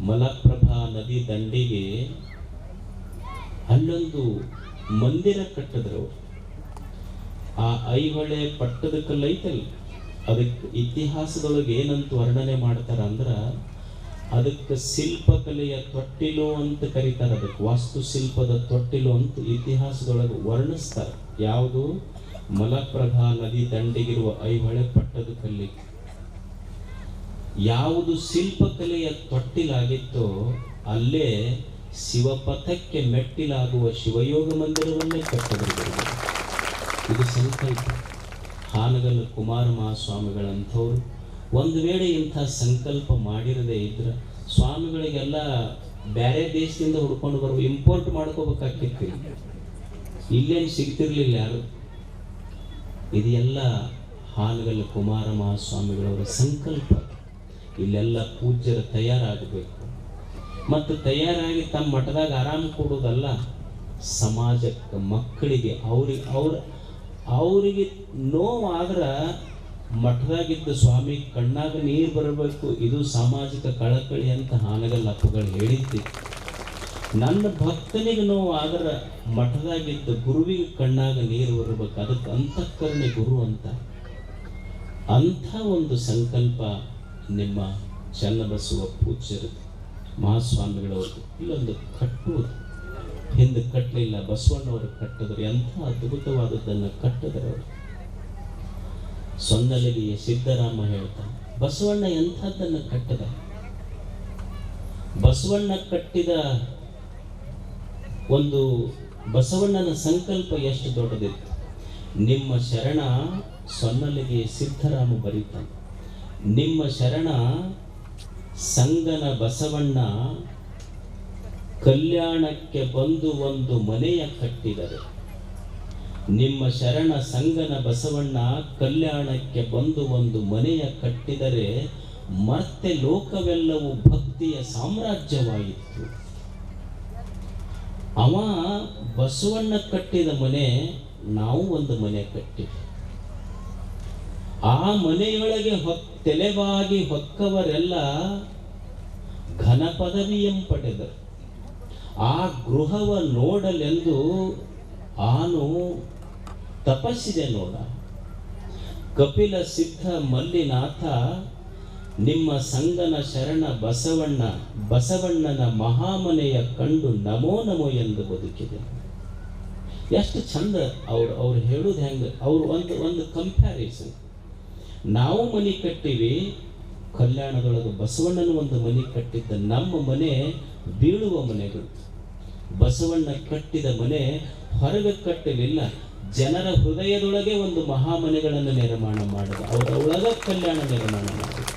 ಮಲಪ್ರಭಾ ನದಿ ದಂಡಿಗೆ ಅಲ್ಲೊಂದು ಮಂದಿರ ಕಟ್ಟಿದ್ರು. ಆ ಐಹೊಳೆ ಪಟ್ಟದ ಕಲ್ಲು ಅದಕ್ಕೆ ಇತಿಹಾಸದೊಳಗೆ ಏನಂತ ವರ್ಣನೆ ಮಾಡ್ತಾರ ಅಂದ್ರ ಅದಕ್ಕೆ ಶಿಲ್ಪಕಲೆಯ ತೊಟ್ಟಿಲು ಅಂತ ಕರೀತಾರೆ ಅದಕ್ಕೆ. ವಾಸ್ತುಶಿಲ್ಪದ ತೊಟ್ಟಿಲು ಅಂತ ಇತಿಹಾಸದೊಳಗೆ ವರ್ಣಿಸ್ತಾರೆ. ಯಾವುದು? ಮಲಪ್ರಭಾ ನದಿ ದಂಡೆಗಿರುವ ಐಹೊಳೆ ಪಟ್ಟದ ಕಲ್ಲಿಗೆ ಯಾವುದು ಶಿಲ್ಪಕಲೆಯ ತೊಟ್ಟಿಲಾಗಿತ್ತೋ ಅಲ್ಲೇ ಶಿವಪಥಕ್ಕೆ ಮೆಟ್ಟಿಲಾಗುವ ಶಿವಯೋಗ ಮಂದಿರವನ್ನೇ ಕಟ್ಟಿದ್ರು. ಇದು ಸಂಕಲ್ಪ. ಹಾನಗಲ್ ಕುಮಾರ ಮಹಾಸ್ವಾಮಿಗಳಂಥವ್ರು ಒಂದು ವೇಳೆ ಇಂಥ ಸಂಕಲ್ಪ ಮಾಡಿರದೇ ಇದ್ರೆ ಸ್ವಾಮಿಗಳಿಗೆಲ್ಲ ಬೇರೆ ದೇಶದಿಂದ ಹುಡ್ಕೊಂಡು ಬರುವ ಇಂಪೋರ್ಟ್ ಮಾಡ್ಕೋಬೇಕಾಗಿತ್ತು ಇಲ್ಲೇನು ಸಿಗ್ತಿರ್ಲಿಲ್ಲ ಯಾರು? ಇದೆಲ್ಲ ಹಾನಗಲ್ ಕುಮಾರ ಮಹಾಸ್ವಾಮಿಗಳವರ ಸಂಕಲ್ಪ. ಇಲ್ಲೆಲ್ಲ ಪೂಜ್ಯರು ತಯಾರಾಗಬೇಕು. ಮತ್ತು ತಯಾರಾಗಿ ತಮ್ಮ ಮಠದಾಗ ಆರಾಮ್ ಕೊಡೋದಲ್ಲ ಸಮಾಜಕ್ಕೆ ಮಕ್ಕಳಿಗೆ ಅವ್ರಿಗೆ, ಅವ್ರ, ಅವರಿಗೆ ನೋವಾದ್ರೆ ಮಠದಾಗಿದ್ದ ಸ್ವಾಮಿ ಕಣ್ಣಾಗ ನೀರು ಬರಬೇಕು. ಇದು ಸಾಮಾಜಿಕ ಕಳಕಳಿ ಅಂತ ಹಾನಗಲ್ ಅಪ್ಪುಗಳು ಹೇಳಿದ್ದೆ ನನ್ನ ಭಕ್ತನಿಗೆ ನೋವು, ಆದ್ರೆ ಮಠದಾಗಿದ್ದ ಗುರುವಿಗೆ ಕಣ್ಣಾಗ ನೀರು ಬರಬೇಕು. ಅದಕ್ಕೆ ಅಂತಃಕರಣೆ ಗುರು ಅಂತ. ಅಂಥ ಒಂದು ಸಂಕಲ್ಪ ನಿಮ್ಮ ಚನ್ನಬಸವ ಪೂಜ್ಯರು ಮಹಾಸ್ವಾಮಿಗಳವ್ರದ್ದು ಇಲ್ಲೊಂದು ಕಟ್ಟುವುದು. ಹಿಂದೆ ಕಟ್ಟಲಿಲ್ಲ, ಬಸವಣ್ಣವರು ಕಟ್ಟಿದ್ರು. ಎಂಥ ಅದ್ಭುತವಾದದ್ದನ್ನು ಕಟ್ಟಿದ್ರು ಅವರು. ಸೊನ್ನಲಿಗೆಯ ಸಿದ್ದರಾಮ ಹೇಳ್ತಾನೆ, ಬಸವಣ್ಣ ಎಂಥದ್ದನ್ನು ಕಟ್ಟದ? ಬಸವಣ್ಣ ಕಟ್ಟಿದ ಒಂದು ಬಸವಣ್ಣನ ಸಂಕಲ್ಪ ಎಷ್ಟು ದೊಡ್ಡದಿತ್ತು? ನಿಮ್ಮ ಶರಣ ಸೊನ್ನಲಿಗೆ ಸಿದ್ದರಾಮ ಬರೀತಾನೆ. ನಿಮ್ಮ ಶರಣ ಸಂಗನ ಬಸವಣ್ಣ ಕಲ್ಯಾಣಕ್ಕೆ ಬಂದು ಒಂದು ಮನೆಯ ಕಟ್ಟಿದರೆ. ನಿಮ್ಮ ಶರಣ ಸಂಗನ ಬಸವಣ್ಣ ಕಲ್ಯಾಣಕ್ಕೆ ಬಂದು ಒಂದು ಮನೆಯ ಕಟ್ಟಿದರೆ ಮತ್ತೆ ಲೋಕವೆಲ್ಲವೂ ಭಕ್ತಿಯ ಸಾಮ್ರಾಜ್ಯವಾಯಿತು. ಅವ ಬಸವಣ್ಣ ಕಟ್ಟಿದ ಮನೆ, ನಾವು ಒಂದು ಮನೆ ಕಟ್ಟಿದ್ವಿ. ಆ ಮನೆಯೊಳಗೆ ತೆಲೆವಾಗಿ ಹೊಕ್ಕವರೆಲ್ಲ ಘನ ಪದವಿಯಂ ಪಡೆದರು. ಆ ಗೃಹವ ನೋಡಲೆಂದು ಆನು ತಪಸ್ಸಿದೆ ನೋಡ. ಕಪಿಲ ಸಿದ್ಧ ಮಲ್ಲಿನಾಥ, ನಿಮ್ಮ ಸಂಗನ ಶರಣ ಬಸವಣ್ಣ, ಬಸವಣ್ಣನ ಮಹಾಮನೆಯ ಕಂಡು ನಮೋ ನಮೋ ಎಂದು ಬದುಕಿದೆ. ಎಷ್ಟು ಚಂದ ಅವ್ರು ಅವ್ರು ಹೇಳೋದು ಹೆಂಗೆ, ಅವ್ರು ಒಂದು ಒಂದು ಕಂಪ್ಯಾರಿಸನ್ ನಾವು ಮನೆ ಕಟ್ಟಿವಿ, ಕಲ್ಯಾಣದೊಳಗೆ ಬಸವಣ್ಣನ ಒಂದು ಮನೆ ಕಟ್ಟಿದ್ದ, ನಮ್ಮ ಮನೆ ಬೀಳುವ ಮನೆಗಳು. ಬಸವಣ್ಣ ಕಟ್ಟಿದ ಮನೆ ಹೊರಗೆ ಕಟ್ಟಲಿಲ್ಲ ಜನರ ಹೃದಯದೊಳಗೆ ಒಂದು ಮಹಾಮನೆಗಳನ್ನು ನಿರ್ಮಾಣ ಮಾಡಿದ ಅವರ ಒಳಗ ಕಲ್ಯಾಣ ನಿರ್ಮಾಣ ಮಾಡಿದ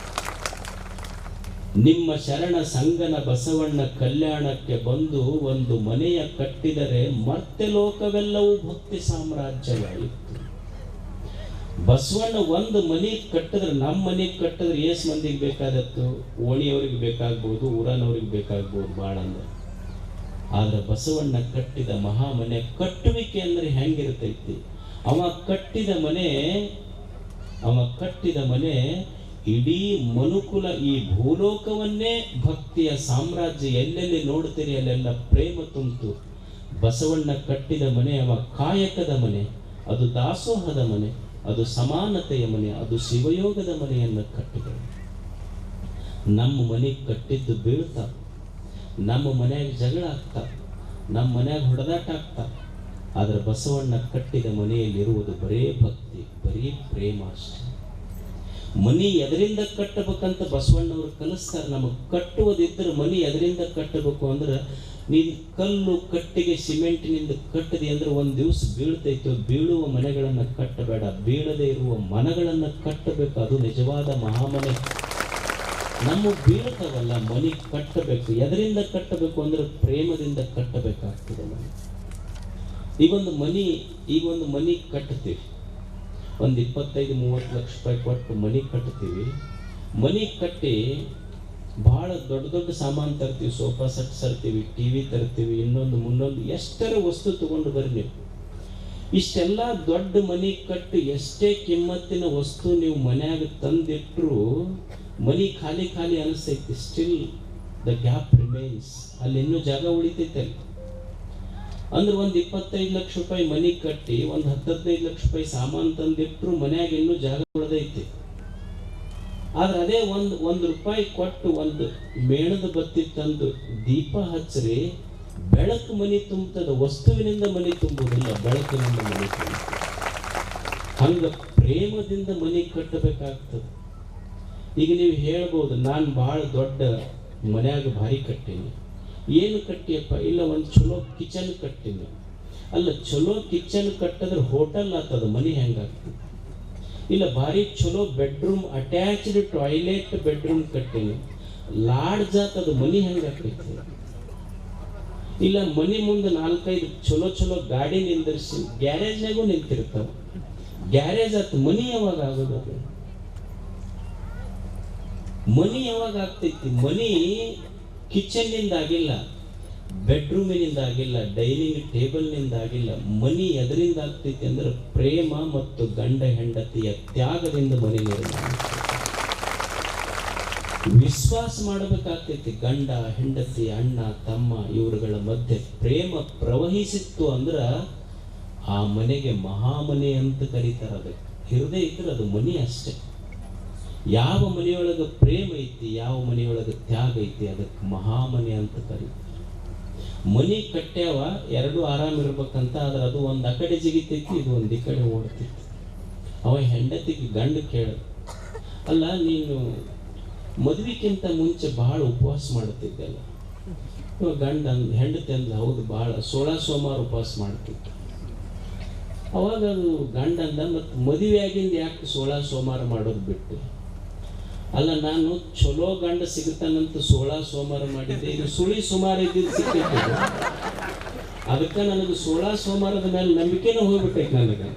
ನಿಮ್ಮ ಶರಣ ಸಂಗನ ಬಸವಣ್ಣ ಕಲ್ಯಾಣಕ್ಕೆ ಬಂದು ಒಂದು ಮನೆಯ ಕಟ್ಟಿದರೆ ಮತ್ತೆ ಲೋಕವೆಲ್ಲವೂ ಭಕ್ತಿ ಸಾಮ್ರಾಜ್ಯವಾಯಿತು. ಬಸವಣ್ಣ ಒಂದು ಮನೆ ಕಟ್ಟಿದ್ರೆ ನಮ್ಮ ಮನೆ ಕಟ್ಟಿದ್ರೆ ಎಷ್ಟು ಮಂದಿಗೆ ಬೇಕಾದತ್ತು ಓಣಿಯವ್ರಿಗೆ ಬೇಕಾಗ್ಬೋದು, ಊರನವ್ರಿಗೆ ಬೇಕಾಗ್ಬೋದು ಭಾಳ ಅಂದ್ರೆ ಆದ್ರೆ ಬಸವಣ್ಣ ಕಟ್ಟಿದ ಮಹಾಮನೆ ಕಟ್ಟುವಿಕೆ ಅಂದ್ರೆ ಹೆಂಗಿರ್ತೈತಿ? ಅವ ಕಟ್ಟಿದ ಮನೆ, ಅವ ಕಟ್ಟಿದ ಮನೆ ಇಡೀ ಮನುಕುಲ ಈ ಭೂಲೋಕವನ್ನೇ ಭಕ್ತಿಯ ಸಾಮ್ರಾಜ್ಯ ಎಲ್ಲೆಲ್ಲಿ ನೋಡ್ತೀರಿ ಅಲ್ಲೆಲ್ಲ ಪ್ರೇಮ ತುಂಬಿತು. ಬಸವಣ್ಣ ಕಟ್ಟಿದ ಮನೆ ಅವ ಕಾಯಕದ ಮನೆ, ಅದು ದಾಸೋಹದ ಮನೆ, ಅದು ಸಮಾನತೆಯ ಮನೆ, ಅದು ಶಿವಯೋಗದ ಮನೆಯನ್ನು ಕಟ್ಟಿದರು ನಮ್ಮ ಮನೆ ಕಟ್ಟಿದ್ದು ಬೀಳ್ತಾವ ನಮ್ಮ ಮನೆಯಾಗ ಜಗಳ ಆಗ್ತಾ, ನಮ್ಮ ಮನೆಯಾಗ ಹೊಡೆದಾಟ ಆಗ್ತಾ, ಆದರೆ ಬಸವಣ್ಣ ಕಟ್ಟಿದ ಮನೆಯಲ್ಲಿರುವುದು ಬರೀ ಭಕ್ತಿ, ಬರೀ ಪ್ರೇಮ ಅಷ್ಟೇ. ಮನಿ ಎದರಿಂದ ಕಟ್ಟಬೇಕಂತ ಬಸವಣ್ಣವ್ರು ಕಲಿಸ್ತಾರೆ ನಮಗೆ ಕಟ್ಟುವುದಿದ್ದರೆ ಮನಿ ಎದರಿಂದ ಕಟ್ಟಬೇಕು ಅಂದ್ರೆ, ನೀನು ಕಲ್ಲು ಕಟ್ಟಿಗೆ ಸಿಮೆಂಟಿನಿಂದ ಕಟ್ಟದಿ ಅಂದ್ರೆ ಒಂದು ದಿವಸ ಬೀಳ್ತೈತೋ, ಬೀಳುವ ಮನೆಗಳನ್ನು ಕಟ್ಟಬೇಡ, ಬೀಳದೆ ಇರುವ ಮನಗಳನ್ನು ಕಟ್ಟಬೇಕು, ಅದು ನಿಜವಾದ ಮಹಾಮನೆ. ನಮ್ಮ ಬೀಳ್ತಾವಲ್ಲ ಮನೆ ಕಟ್ಟಬೇಕು. ಎದರಿಂದ ಕಟ್ಟಬೇಕು ಅಂದ್ರೆ ಪ್ರೇಮದಿಂದ ಕಟ್ಟಬೇಕಾಗ್ತದೆ ಮನೆ. ಈಗೊಂದು ಮನಿ ಈಗೊಂದು ಮನಿ ಕಟ್ತೀವಿ ಒಂದು ಇಪ್ಪತ್ತೈದು, ಮೂವತ್ತು ಲಕ್ಷ ರೂಪಾಯಿ ಕೊಟ್ಟು ಮನಿ ಕಟ್ತೀವಿ ಮನಿ ಕಟ್ಟಿ ಭಾಳ ದೊಡ್ಡ ದೊಡ್ಡ ಸಾಮಾನು ತರ್ತೀವಿ. ಸೋಫಾ ಸೆಟ್ ತರ್ತೀವಿ, ಟಿ ವಿ ತರ್ತೀವಿ, ಇನ್ನೊಂದು ಮುನ್ನೊಂದು ಎಷ್ಟರ ವಸ್ತು ತಗೊಂಡು ಬರ್ರಿ ನೀವು. ಇಷ್ಟೆಲ್ಲ ದೊಡ್ಡ ಮನೆ ಕಟ್ಟಿ ಎಷ್ಟೇ ಕಿಮ್ಮತ್ತಿನ ವಸ್ತು ನೀವು ಮನೆಯಾಗ ತಂದಿಟ್ರು ಮನಿ ಖಾಲಿ ಖಾಲಿ ಅನಿಸ್ತೈತಿ ಸ್ಟಿಲ್ ದ ಗ್ಯಾಪ್ ರಿಮೈನ್ಸ್ ಅಲ್ಲಿ ಇನ್ನೂ ಜಾಗ ಉಳಿತೈತೆ ಅಲ್ಲಿ. ಅಂದ್ರೆ ಒಂದು ಇಪ್ಪತ್ತೈದು ಲಕ್ಷ ರೂಪಾಯಿ ಮನಿ ಕಟ್ಟಿ, ಒಂದು ಹತ್ತದೈದು ಲಕ್ಷ ರೂಪಾಯಿ ಸಾಮಾನು ತಂದಿಟ್ಟರು ಮನ್ಯಾಗ ಇನ್ನೂ ಜಾಗ ಉಳಿದೈತಿ. ಆದ್ರೆ ಅದೇ ಒಂದು ಒಂದು ರೂಪಾಯಿ ಕೊಟ್ಟು ಒಂದು ಮೇಣದ ಬತ್ತಿ ತಂದು ದೀಪ ಹಚ್ಚ್ರಿ, ಬೆಳಕು ಮನಿ ತುಂಬುತ್ತದೆ ವಸ್ತುವಿನಿಂದ ಮನಿ ತುಂಬುವುದಿಲ್ಲ ಬೆಳಕಿನಿಂದ ಮನಿ ತುಂಬುತ್ತದೆ ಹಂಗ ಪ್ರೇಮದಿಂದ ಮನಿ ಕಟ್ಟಬೇಕಾಗ್ತದೆ. ಈಗ ನೀವು ಹೇಳ್ಬೋದು, ನಾನು ಭಾಳ ದೊಡ್ಡ ಮನ್ಯಾಗ ಭಾರಿ ಕಟ್ಟೀನಿ. ಏನು ಕಟ್ಟಿಯಪ್ಪ? ಇಲ್ಲ, ಒಂದು ಚಲೋ ಕಿಚನ್ ಕಟ್ಟೀನಿ. ಅಲ್ಲ, ಚಲೋ ಕಿಚನ್ ಕಟ್ಟಿದ್ರೆ ಹೋಟೆಲ್ ಆಗ್ತದ, ಮನೆ ಹೆಂಗಾಗ್ತದೆ ಇಲ್ಲ, ಭಾರಿ ಚಲೋ ಬೆಡ್ರೂಮ್ ಅಟ್ಯಾಚ್ಡ್ ಟಾಯ್ಲೆಟ್ ಬೆಡ್ರೂಮ್ ಕಟ್ಟೀನಿ. ಲಾಡ್ಜ್ ಆತದ ಮನಿ ಹೆಂಗಾಗ್ತೈತಿ ಇಲ್ಲ, ಮನಿ ಮುಂದೆ ನಾಲ್ಕೈದು ಚಲೋ ಚಲೋ ಗಾಡಿ ನಿಂದಿರ್ಸಿ, ಗ್ಯಾರೇಜ್ನಾಗೂ ನಿಂತಿರ್ತಾವೆ. ಗ್ಯಾರೇಜ್ ಆತ ಮನಿ ಯಾವಾಗ ಆಗೋದು ಅದು? ಮನಿ ಯಾವಾಗ ಆಗ್ತೈತಿ? ಮನಿ ಕಿಚನ್ನಿಂದ ಆಗಿಲ್ಲ, ಬೆಡ್ರೂಮಿನಿಂದ ಆಗಿಲ್ಲ, ಡೈನಿಂಗ್ ಟೇಬಲ್ನಿಂದ ಆಗಿಲ್ಲ. ಮನಿ ಎದರಿಂದ ಆಗ್ತೈತಿ ಅಂದ್ರೆ ಪ್ರೇಮ ಮತ್ತು ಗಂಡ ಹೆಂಡತಿಯ ತ್ಯಾಗದಿಂದ ಮನಿ ನಿರ್ಮಾಣ ವಿಶ್ವಾಸ ಮಾಡಬೇಕಾಗ್ತೈತಿ. ಗಂಡ, ಹೆಂಡತಿ, ಅಣ್ಣ, ತಮ್ಮ ಇವರುಗಳ ಮಧ್ಯೆ ಪ್ರೇಮ ಪ್ರವಹಿಸಿತ್ತು ಅಂದ್ರೆ ಆ ಮನೆಗೆ ಮಹಾಮನೆ ಅಂತ ಕರೀತಾರ ಅದಕ್ಕೆ. ಹೃದಯ ಇದ್ರೆ ಅದು ಮನಿ ಅಷ್ಟೇ. ಯಾವ ಮನೆಯೊಳಗೆ ಪ್ರೇಮ ಐತಿ, ಯಾವ ಮನೆಯೊಳಗೆ ತ್ಯಾಗ ಐತಿ, ಅದಕ್ಕೆ ಮಹಾಮನೆ ಅಂತ ಕರೀತಾರೆ. ಮನೆ ಕಟ್ಟ್ಯಾವ, ಎರಡು ಆರಾಮ್ ಇರ್ಬೇಕಂತ ಆದ್ರೆ ಅದು ಒಂದು ಆ ಕಡೆ ಜಿಗಿತೈತಿ, ಇದು ಒಂದು ಈ ಕಡೆ ಓಡ್ತೈತಿ. ಅವ ಹೆಂಡತಿಗೆ ಗಂಡ ಕೇಳ, ಅಲ್ಲ, ನೀನು ಮದ್ವಿಕ್ಕಿಂತ ಮುಂಚೆ ಬಹಳ ಉಪವಾಸ ಮಾಡುತ್ತಿದ್ದಲ್ಲ ಗಂಡ ಅಂದ್, ಹೆಂಡತಿ ಅಂದ್ರೆ ಹೌದು ಬಹಳ ಸೋಳ ಸೋಮವಾರ ಉಪವಾಸ ಮಾಡ್ತಿತ್ತು ಅವಾಗ ಅದು ಗಂಡ ಅಂದ ಮತ್ತು ಮದುವೆಯಾಗಿಂದ ಯಾಕೆ ಸೋಳ ಸೋಮವಾರ ಮಾಡೋದು ಬಿಟ್ಟು? ಅಲ್ಲ, ನಾನು ಚಲೋ ಗಂಡ ಸಿಗುತ್ತಾನಂತ ಸೋಳ ಸೋಮವಾರ ಮಾಡಿದ್ದೆ. ಇದು ಸುಳಿ ಸುಮಾರು ಇದ್ದಿದ್ದು ಸಿಕ್ಕಿತ್ತು. ಅದಕ್ಕೆ ನನಗೆ ಸೋಳ ಸೋಮವಾರದ ಮೇಲೆ ನಂಬಿಕೆನೂ ಹೋಗ್ಬಿಟ್ಟೈತೆ ನನಗೆ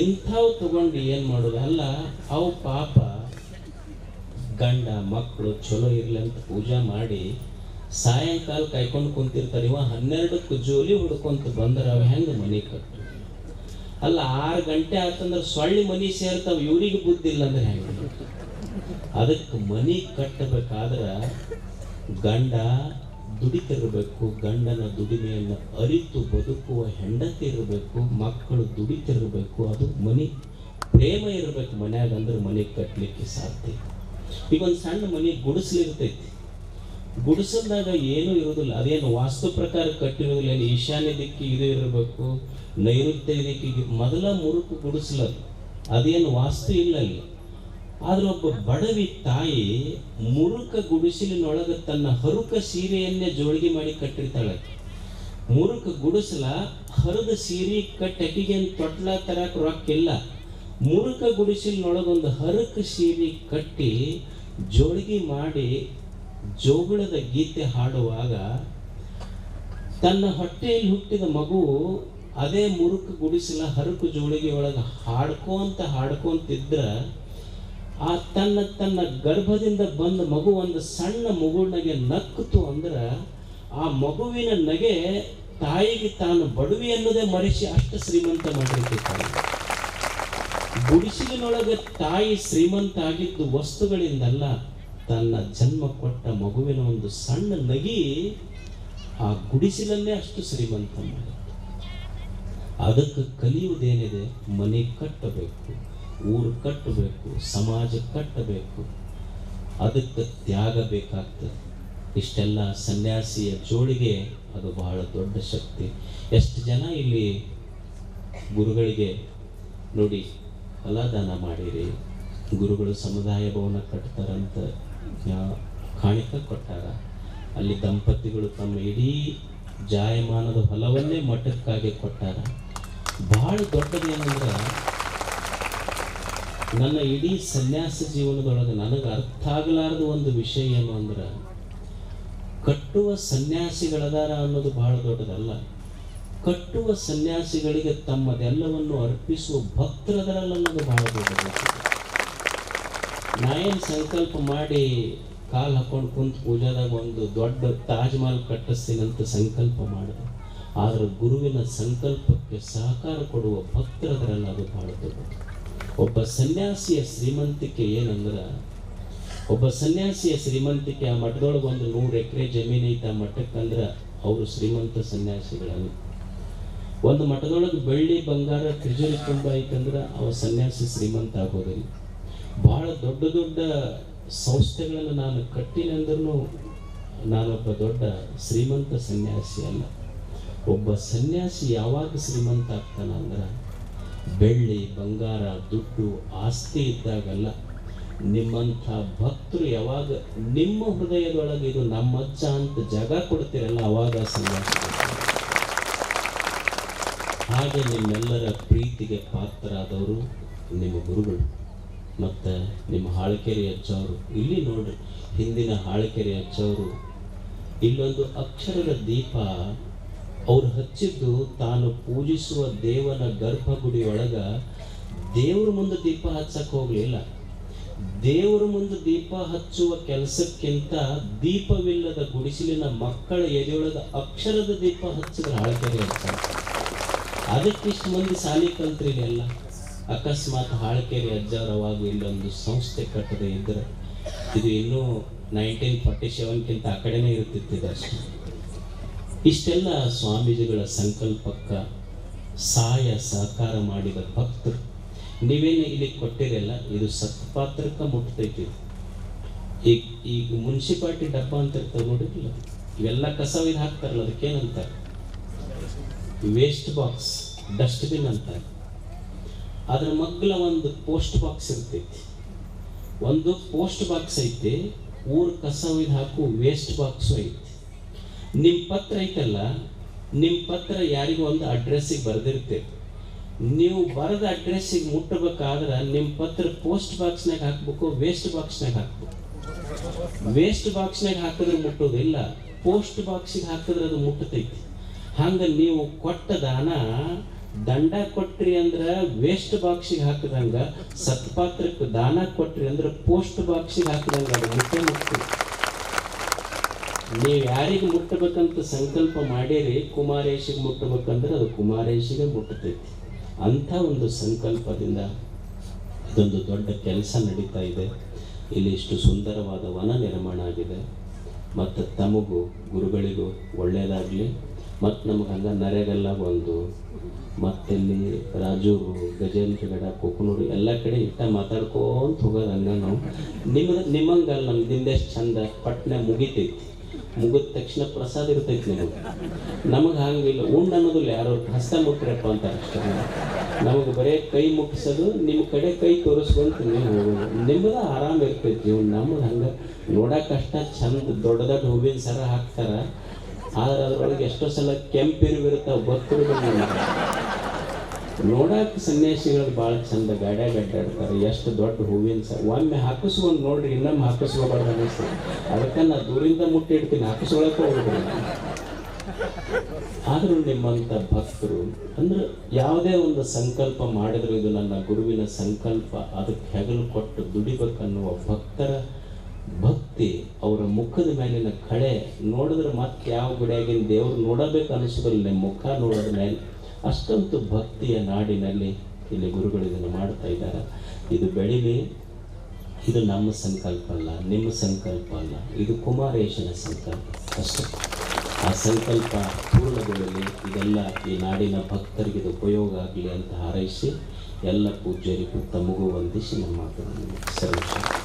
ಇಂಥವು ತಗೊಂಡು ಏನು ಮಾಡೋದು? ಅಲ್ಲ, ಅವು ಪಾಪ ಗಂಡ ಮಕ್ಕಳು ಚಲೋ ಇರಲಿ ಅಂತ ಪೂಜೆ ಮಾಡಿ ಸಾಯಂಕಾಲ ಕಾಯ್ಕೊಂಡು ಕುಂತಿರ್ತಾರೆ. ಇವ ಹನ್ನೆರಡಕ್ಕೆ ಜೋಲಿ ಹುಡ್ಕೊಂತ ಬಂದ್ರೆ, ಅವು ಹೆಂಗೆ ಮನೆ ಕಟ್ಟು ಅಲ್ಲ, ಆರು ಗಂಟೆ ಆತಂದ್ರೆ ಸೊಳ್ಳಿ ಮನಿ ಸೇರ್ತಾವ, ಇವ್ರಿಗೆ ಬುದ್ಧಿ ಇಲ್ಲ ಅಂದ್ರೆ ಹೆಂಗೆ? ಅದಕ್ಕೆ ಮನಿ ಕಟ್ಟಬೇಕಾದ್ರೆ ಗಂಡ ದುಡಿತಿರ್ಬೇಕು, ಗಂಡನ ದುಡಿಮೆಯನ್ನು ಅರಿತು ಬದುಕುವ ಹೆಂಡತಿ ಇರಬೇಕು, ಮಕ್ಕಳು ದುಡಿತಿರ್ಬೇಕು, ಅದು ಮನಿ ಪ್ರೇಮ ಇರಬೇಕು ಮನ್ಯಾಗ ಅಂದ್ರೆ ಮನೆ ಕಟ್ಟಲಿಕ್ಕೆ ಸಾಧ್ಯ ಈಗ ಒಂದು ಸಣ್ಣ ಮನೆ ಗುಡಿಸ್ಲಿರ್ತೈತಿ. ಗುಡಿಸಲ್ದಾಗ ಏನೂ ಇರೋದಿಲ್ಲ, ಅದೇನು ವಾಸ್ತು ಪ್ರಕಾರ ಕಟ್ಟಿರೋದಿಲ್ಲ, ಏನು ಈಶಾನ್ಯ ದಿಕ್ಕಿ ಇದು ಇರಬೇಕು ನೈಋತ್ಯ ರೇಖೆಗೆ ಮೊದಲ ಮುರುಕು ಗುಡಿಸ್ಲದು ಅದೇನು ವಾಸ್ತು ಇಲ್ಲ ಅಲ್ಲಿ ಆದ್ರೆ ಒಬ್ಬ ಬಡವಿ ತಾಯಿ ಮುರುಕ ಗುಡಿಸಲಿನೊಳಗೆ ತನ್ನ ಹರುಕ ಸೀರೆಯನ್ನೇ ಜೋಳಿಗೆ ಮಾಡಿ ಕಟ್ಟಿರ್ತಾಳೆ. ಮುರುಕ ಗುಡಿಸಲ ಹರಿದ ಸೀರೆ ಕಟ್ಟಕಿಗೆ ತೊಟ್ಲ ತರಕ ರೊಕ್ಕ ಇಲ್ಲ ಮುರುಕ ಗುಡಿಸಲಿನೊಳಗೊಂದು ಹರಕ ಸೀರೆ ಕಟ್ಟಿ ಜೋಳಿಗೆ ಮಾಡಿ ಜೋಗುಳದ ಗೀತೆ ಹಾಡುವಾಗ ತನ್ನ ಹೊಟ್ಟೆಯಲ್ಲಿ ಹುಟ್ಟಿದ ಮಗು ಅದೇ ಮುರುಕು ಗುಡಿಸಲ ಹರಕು ಜೋಳಿಗೆ ಒಳಗೆ ಹಾಡ್ಕೊಂತ ಹಾಡ್ಕೊಂತಿದ್ರ, ಆ ತನ್ನ ತನ್ನ ಗರ್ಭದಿಂದ ಬಂದ ಮಗು ಒಂದು ಸಣ್ಣ ಮಗುವಿನಗೆ ನಕ್ಕಿತು ಅಂದ್ರೆ, ಆ ಮಗುವಿನ ನಗೆ ತಾಯಿಗೆ ತಾನು ಬಡವಿ ಅನ್ನೋದೇ ಮರಿಸಿ ಅಷ್ಟು ಶ್ರೀಮಂತ ಮಾಡಿರ್ತಿರ್ತಾನೆ ಗುಡಿಸಿಲಿನೊಳಗೆ ತಾಯಿ ಶ್ರೀಮಂತ ಆಗಿದ್ದು ವಸ್ತುಗಳಿಂದಲ್ಲ, ತನ್ನ ಜನ್ಮ ಕೊಟ್ಟ ಮಗುವಿನ ಒಂದು ಸಣ್ಣ ನಗಿ ಆ ಗುಡಿಸಿಲನ್ನೇ ಅಷ್ಟು ಶ್ರೀಮಂತ ಮಾಡಿತ್ತು ಅದಕ್ಕೆ ಕಲಿಯುವುದೇನಿದೆ? ಮನೆ ಕಟ್ಟಬೇಕು, ಊರು ಕಟ್ಟಬೇಕು, ಸಮಾಜ ಕಟ್ಟಬೇಕು. ಅದಕ್ಕೆ ತ್ಯಾಗ ಬೇಕಾಗ್ತದೆ. ಇಷ್ಟೆಲ್ಲ ಸನ್ಯಾಸಿಯ ಜೋಳಿಗೆ ಅದು ಬಹಳ ದೊಡ್ಡ ಶಕ್ತಿ. ಎಷ್ಟು ಜನ ಇಲ್ಲಿ ಗುರುಗಳಿಗೆ ನೋಡಿ ಫಲದಾನ ಮಾಡಿರಿ? ಗುರುಗಳು ಸಮುದಾಯ ಭವನ ಕಟ್ತಾರಂತ ಕಾಣಿಕ ಕೊಟ್ಟಾರ. ಅಲ್ಲಿ ದಂಪತಿಗಳು ತಮ್ಮ ಇಡೀ ಜಾಯಮಾನದ ಫಲವನ್ನೇ ಮಠಕ್ಕಾಗಿ ಕೊಟ್ಟಾರ. ಬಹಳ ದೊಡ್ಡದೇನಂದ್ರೆ ನನ್ನ ಇಡೀ ಸನ್ಯಾಸ ಜೀವನದೊಳಗೆ ನನಗೆ ಅರ್ಥ ಆಗಲಾರದ ಒಂದು ವಿಷಯ ಏನು ಅಂದ್ರೆ, ಕಟ್ಟುವ ಸನ್ಯಾಸಿಗಳದಾರ ಅನ್ನೋದು ಬಹಳ ದೊಡ್ಡದಲ್ಲ. ಕಟ್ಟುವ ಸನ್ಯಾಸಿಗಳಿಗೆ ತಮ್ಮದೆಲ್ಲವನ್ನು ಅರ್ಪಿಸುವ ಭಕ್ತರದರಲ್ಲ ಅನ್ನೋದು ಬಹಳ ದೊಡ್ಡದು. ನಾ ಏನು ಸಂಕಲ್ಪ ಮಾಡಿ ಕಾಲು ಹಾಕೊಂಡು ಕುಂತು ಪೂಜಾದಾಗ ಒಂದು ದೊಡ್ಡ ತಾಜ್ ಮಹಲ್ ಕಟ್ಟಿಸ್ತೀನಂತ ಸಂಕಲ್ಪ ಮಾಡಿದೆ. ಆದರೆ ಗುರುವಿನ ಸಂಕಲ್ಪಕ್ಕೆ ಸಹಕಾರ ಕೊಡುವ ಭಕ್ತರದರಲ್ಲಿ ಅದು ಬಹಳ ಒಬ್ಬ ಸನ್ಯಾಸಿಯ ಶ್ರೀಮಂತಿಕೆ ಏನಂದ್ರೆ, ಒಬ್ಬ ಸನ್ಯಾಸಿಯ ಶ್ರೀಮಂತಿಕೆ ಆ ಮಠದೊಳಗೆ ಒಂದು ನೂರು ಎಕರೆ ಜಮೀನು ಐತೆ ಆ ಮಠಕ್ಕಂದ್ರೆ ಅವರು ಶ್ರೀಮಂತ ಸನ್ಯಾಸಿಗಳನ್ನು ಒಂದು ಮಠದೊಳಗೆ ಬೆಳ್ಳಿ, ಬಂಗಾರ ತಿಜೋರಿ ತುಂಬ ಐತಂದ್ರೆ ಅವ ಸನ್ಯಾಸಿ ಶ್ರೀಮಂತ ಆಗೋದಿಲ್ಲ. ಬಹಳ ದೊಡ್ಡ ದೊಡ್ಡ ಸಂಸ್ಥೆಗಳನ್ನು ನಾನು ಕಟ್ಟಿನಂದ್ರೂ ನಾನೊಬ್ಬ ದೊಡ್ಡ ಶ್ರೀಮಂತ ಸನ್ಯಾಸಿ ಅಲ್ಲ. ಒಬ್ಬ ಸನ್ಯಾಸಿ ಯಾವಾಗ ಶ್ರೀಮಂತ ಆಗ್ತಾನ ಅಂದ್ರೆ, ಬೆಳ್ಳಿ, ಬಂಗಾರ, ದುಡ್ಡು, ಆಸ್ತಿ ಇದ್ದಾಗಲ್ಲ, ನಿಮ್ಮಂಥ ಭಕ್ತರು ಯಾವಾಗ ನಿಮ್ಮ ಹೃದಯದೊಳಗೆ ಇದು ನಮ್ಮಜ್ಜ ಅಂತ ಜಾಗ ಕೊಡ್ತೀರಲ್ಲ, ಅವಾಗ ಸನ್ಯಾಸಿ ಹಾಗೆ ನಿಮ್ಮೆಲ್ಲರ ಪ್ರೀತಿಗೆ ಪಾತ್ರರಾದವರು ನಿಮ್ಮ ಗುರುಗಳು ಮತ್ತು ನಿಮ್ಮ ಹಾಳಕೆರೆ ಅಜ್ಜವರು. ಇಲ್ಲಿ ನೋಡ್ರಿ, ಹಿಂದಿನ ಹಾಳಕೆರೆ ಅಜ್ಜವರು, ಇಲ್ಲೊಂದು ಅಕ್ಷರದ ದೀಪ ಅವ್ರು ಹಚ್ಚಿದ್ದು ತಾನು ಪೂಜಿಸುವ ದೇವನ ಗರ್ಭಗುಡಿ ಒಳಗ ದೇವ್ರ ಮುಂದೆ ದೀಪ ಹಚ್ಚಕ್ಕೆ ಹೋಗಲಿಲ್ಲ. ದೇವರ ಮುಂದೆ ದೀಪ ಹಚ್ಚುವ ಕೆಲಸಕ್ಕಿಂತ ದೀಪವಿಲ್ಲದ ಗುಡಿಸಲಿನ ಮಕ್ಕಳ ಎದೆಯೊಳಗ ಅಕ್ಷರದ ದೀಪ ಹಚ್ಚಿದ್ರೆ ಹಾಳ್ಕೆರೆ ಅದಕ್ಕೆ ಅದಕ್ಕಿಷ್ಟು ಮಂದಿ ಸಾಲಿ ಕಲ್ತ್ರಿ ಎಲ್ಲ. ಅಕಸ್ಮಾತ್ ಹಾಳ್ಕೆರೆ ಅಜ್ಜಾರವಾಗ ಇಲ್ಲೊಂದು ಸಂಸ್ಥೆ ಕಟ್ಟದೆ ಇದ್ರೆ ಇದು ಇನ್ನೂ ನೈನ್ಟೀನ್ ಫಾರ್ಟಿ ಸೆವೆನ್ಗಿಂತ ಆ ಕಡೆನೇ ಇರ್ತಿತ್ತು ಅಷ್ಟೇ ಇಷ್ಟೆಲ್ಲ ಸ್ವಾಮೀಜಿಗಳ ಸಂಕಲ್ಪಕ್ಕೆ ಸಹಾಯ ಸಹಕಾರ ಮಾಡಿದ ಭಕ್ತರು. ನೀವೇನು ಇಲ್ಲಿ ಕೊಟ್ಟಿರಲ್ಲ, ಇದು ಸತ್ಪಾತ್ರಕ್ಕೆ ಮುಟ್ತೈತಿ. ಈಗ ಈಗ ಮುನ್ಸಿಪಾಲ್ಟಿ ಡಬ್ಬ ಅಂತ ಇರ್ತದೆ ನೋಡಿರಲಿಲ್ಲ ಇವೆಲ್ಲ ಕಸ ಇದು ಹಾಕ್ತಾರಲ್ಲ ಅದಕ್ಕೇನಂತಾರೆ ವೇಸ್ಟ್ ಬಾಕ್ಸ್ ಡಸ್ಟ್ಬಿನ್ ಅಂತಾರೆ ಅದ್ರ ಮಗ್ಲ ಒಂದು ಪೋಸ್ಟ್ ಬಾಕ್ಸ್ ಇರ್ತೈತಿ. ಒಂದು ಪೋಸ್ಟ್ ಬಾಕ್ಸ್ ಐತಿ, ಊರ್ ಕಸ ಒಯ್ದು ಹಾಕು ವೇಸ್ಟ್ ಬಾಕ್ಸು ಐತಿ. ನಿಮ್ಮ ಪತ್ರ ಐತಲ್ಲ ನಿಮ್ಮ ಪತ್ರ ಯಾರಿಗೂ ಒಂದು ಅಡ್ರೆಸ್ಸಿಗೆ ಬರೆದಿರ್ತೇವೆ ನೀವು ಬರೆದ ಅಡ್ರೆಸ್ಸಿಗೆ ಮುಟ್ಟಬೇಕಾದ್ರೆ ನಿಮ್ಮ ಪತ್ರ ಪೋಸ್ಟ್ ಬಾಕ್ಸ್ನಾಗ ಹಾಕ್ಬೇಕು ವೇಸ್ಟ್ ಬಾಕ್ಸ್ನಾಗ ಹಾಕ್ಬೇಕು. ವೇಸ್ಟ್ ಬಾಕ್ಸ್ನಾಗ ಹಾಕಿದ್ರೆ ಮುಟ್ಟೋದಿಲ್ಲ ಪೋಸ್ಟ್ ಬಾಕ್ಸಿಗೆ ಹಾಕಿದ್ರೆ ಅದು ಮುಟ್ಟತೈತಿ. ಹಂಗೆ ನೀವು ಕೊಟ್ಟ ದಾನ, ದಂಡ ಕೊಟ್ರಿ ಅಂದ್ರೆ ವೇಸ್ಟ್ ಬಾಕ್ಸಿಗೆ ಹಾಕಿದಂಗ, ಸತ್ಪಾತ್ರಕ್ಕೆ ದಾನ ಕೊಟ್ರಿ ಅಂದ್ರೆ ಪೋಸ್ಟ್ ಬಾಕ್ಸಿಗೆ ಹಾಕಿದಂಗ ಅದು ಮುಟ್ಟೆ ಮುಟ್ತೈತಿ. ನೀವು ಯಾರಿಗೆ ಮುಟ್ಟಬೇಕಂತ ಸಂಕಲ್ಪ ಮಾಡಿರಿ, ಕುಮಾರೇಶಿಗೆ ಮುಟ್ಟಬೇಕಂದ್ರೆ ಅದು ಕುಮಾರೇಶಿಗೆ ಮುಟ್ಟತೈತಿ. ಅಂಥ ಒಂದು ಸಂಕಲ್ಪದಿಂದ ಇದೊಂದು ದೊಡ್ಡ ಕೆಲಸ ನಡೀತಾ ಇದೆ. ಇಲ್ಲಿ ಇಷ್ಟು ಸುಂದರವಾದ ವನ ನಿರ್ಮಾಣ ಆಗಿದೆ. ಮತ್ತು ತಮಗೂ, ಗುರುಗಳಿಗೂ ಒಳ್ಳೆಯದಾಗಲಿ ಮತ್ತು ನಮಗೆ ಹಂಗ ನರೇಗೆಲ್ಲ ಒಂದು ಮತ್ತಿಲ್ಲಿ ರಾಜೂರು ಗಜೇಂದ್ರಗಡ ಕೊಕ್ಕನೂರು ಎಲ್ಲ ಕಡೆ ಇಟ್ಟ ಮಾತಾಡ್ಕೊಂತ ಹೋಗೋದು ಹಂಗ ನಾವು. ನಿಮ್ಮ ನಿಮ್ಮಂಗಲ್ಲ ನಮ್ಮ ದಿಂದೆಷ್ಟು ಚಂದ ಪಟ್ನೆ ಮುಗಿತೈತಿ. ಮುಗಿದ ತಕ್ಷಣ ಪ್ರಸಾದ ಇರ್ತೈತಿ ನಿಮಗೆ. ನಮಗೆ ಹಾಗಿಲ್ಲ, ಉಂಡ್ ಅನ್ನೋದಿಲ್ಲ ಯಾರು ಹಸ್ತ ಮುಟ್ಟರಪ್ಪ ಅಂತ ಅಷ್ಟೇ. ನಮಗೆ ಬರೇ ಕೈ ಮುಟ್ಟಿಸೋದು ನಿಮ್ಮ ಕಡೆ ಕೈ ತೋರಿಸ್ಕೊಂತ ನೀವು ಹೋಗೋದು ಆರಾಮ ಇರ್ತೈತಿ ಜೀವನ. ನಮ್ಮದು ಹಂಗೆ ನೋಡಕ್ಕೆ ಅಷ್ಟ ಚಂದ ದೊಡ್ಡ ದೊಡ್ಡ ಹೂವಿನ ಸರ ಹಾಕ್ತಾರ. ಆದ್ರೆ ಅದ್ರೊಳಗೆ ಎಷ್ಟೋ ಸಲ ಕೆಂಪಿರುವಿರುತ್ತ ಗೊತ್ತಿರೋದಿಲ್ಲ ನೋಡಕ್ಕೆ ಸನ್ಯಾಸಿಗಳು ಭಾಳ ಚಂದ ಗಾಡ್ಯಾಗ ಅಡ್ಡಾಡ್ತಾರೆ ಎಷ್ಟು ದೊಡ್ಡ ಹೂವಿನ ಸ, ಒಮ್ಮೆ ಹಾಕಿಸ್ಕೊಂಡು ನೋಡ್ರಿ, ಇನ್ನೊಮ್ಮೆ ಹಾಕಿಸ್ಕೋಬಾರ್ದು ಅನ್ನಿಸ್ತದೆ. ಅದಕ್ಕೆ ನಾ ದೂರಿಂದ ಮುಟ್ಟಿಡ್ತೀನಿ, ಹಾಕಿಸ್ಕೊಳಕ್ಕೆ ಹೋಗ್ಬೋದು ಆದರೂ ನಿಮ್ಮಂಥ ಭಕ್ತರು, ಅಂದ್ರೆ ಯಾವುದೇ ಒಂದು ಸಂಕಲ್ಪ ಮಾಡಿದ್ರು ಇದು ನನ್ನ ಗುರುವಿನ ಸಂಕಲ್ಪ, ಅದಕ್ಕೆ ಹೆಗಲು ಕೊಟ್ಟು ದುಡಿಬೇಕನ್ನುವ ಭಕ್ತರ ಭಕ್ತಿ ಅವರ ಮುಖದ ಮೇಲಿನ ಕಳೆ ನೋಡಿದ್ರೆ ಮತ್ತೆ ಯಾವ ಗುಡಿಯಾಗಿನ ದೇವ್ರು ನೋಡಬೇಕು ಅನಿಸೋದಿಲ್ಲ ನಿಮ್ಮ ಮುಖ ನೋಡೋದ್ರ ಮೇಲೆ ಅಷ್ಟಂತೂ ಭಕ್ತಿಯ ನಾಡಿನಲ್ಲಿ ಇಲ್ಲಿ ಗುರುಗಳು ಇದನ್ನು ಮಾಡ್ತಾ ಇದ್ದಾರೆ. ಇದು ಬೆಳಿಲಿ, ಇದು ನಮ್ಮ ಸಂಕಲ್ಪ ಅಲ್ಲ, ನಿಮ್ಮ ಸಂಕಲ್ಪ ಅಲ್ಲ, ಇದು ಕುಮಾರೇಶನ ಸಂಕಲ್ಪ ಅಷ್ಟೇ. ಆ ಸಂಕಲ್ಪ ಪೂರ್ಣಗೊಳ್ಳಲಿ, ಇದೆಲ್ಲ ಈ ನಾಡಿನ ಭಕ್ತರಿಗೆ ಇದು ಉಪಯೋಗ ಆಗಲಿ ಅಂತ ಹಾರೈಸಿ, ಎಲ್ಲ ಪೂಜ್ಯರಿಗೂ ತಮಗೂ ವಂದಿಸಿ ನಮ್ಮ ಮಾತನ್ನು ಸರ್ವಿಸ್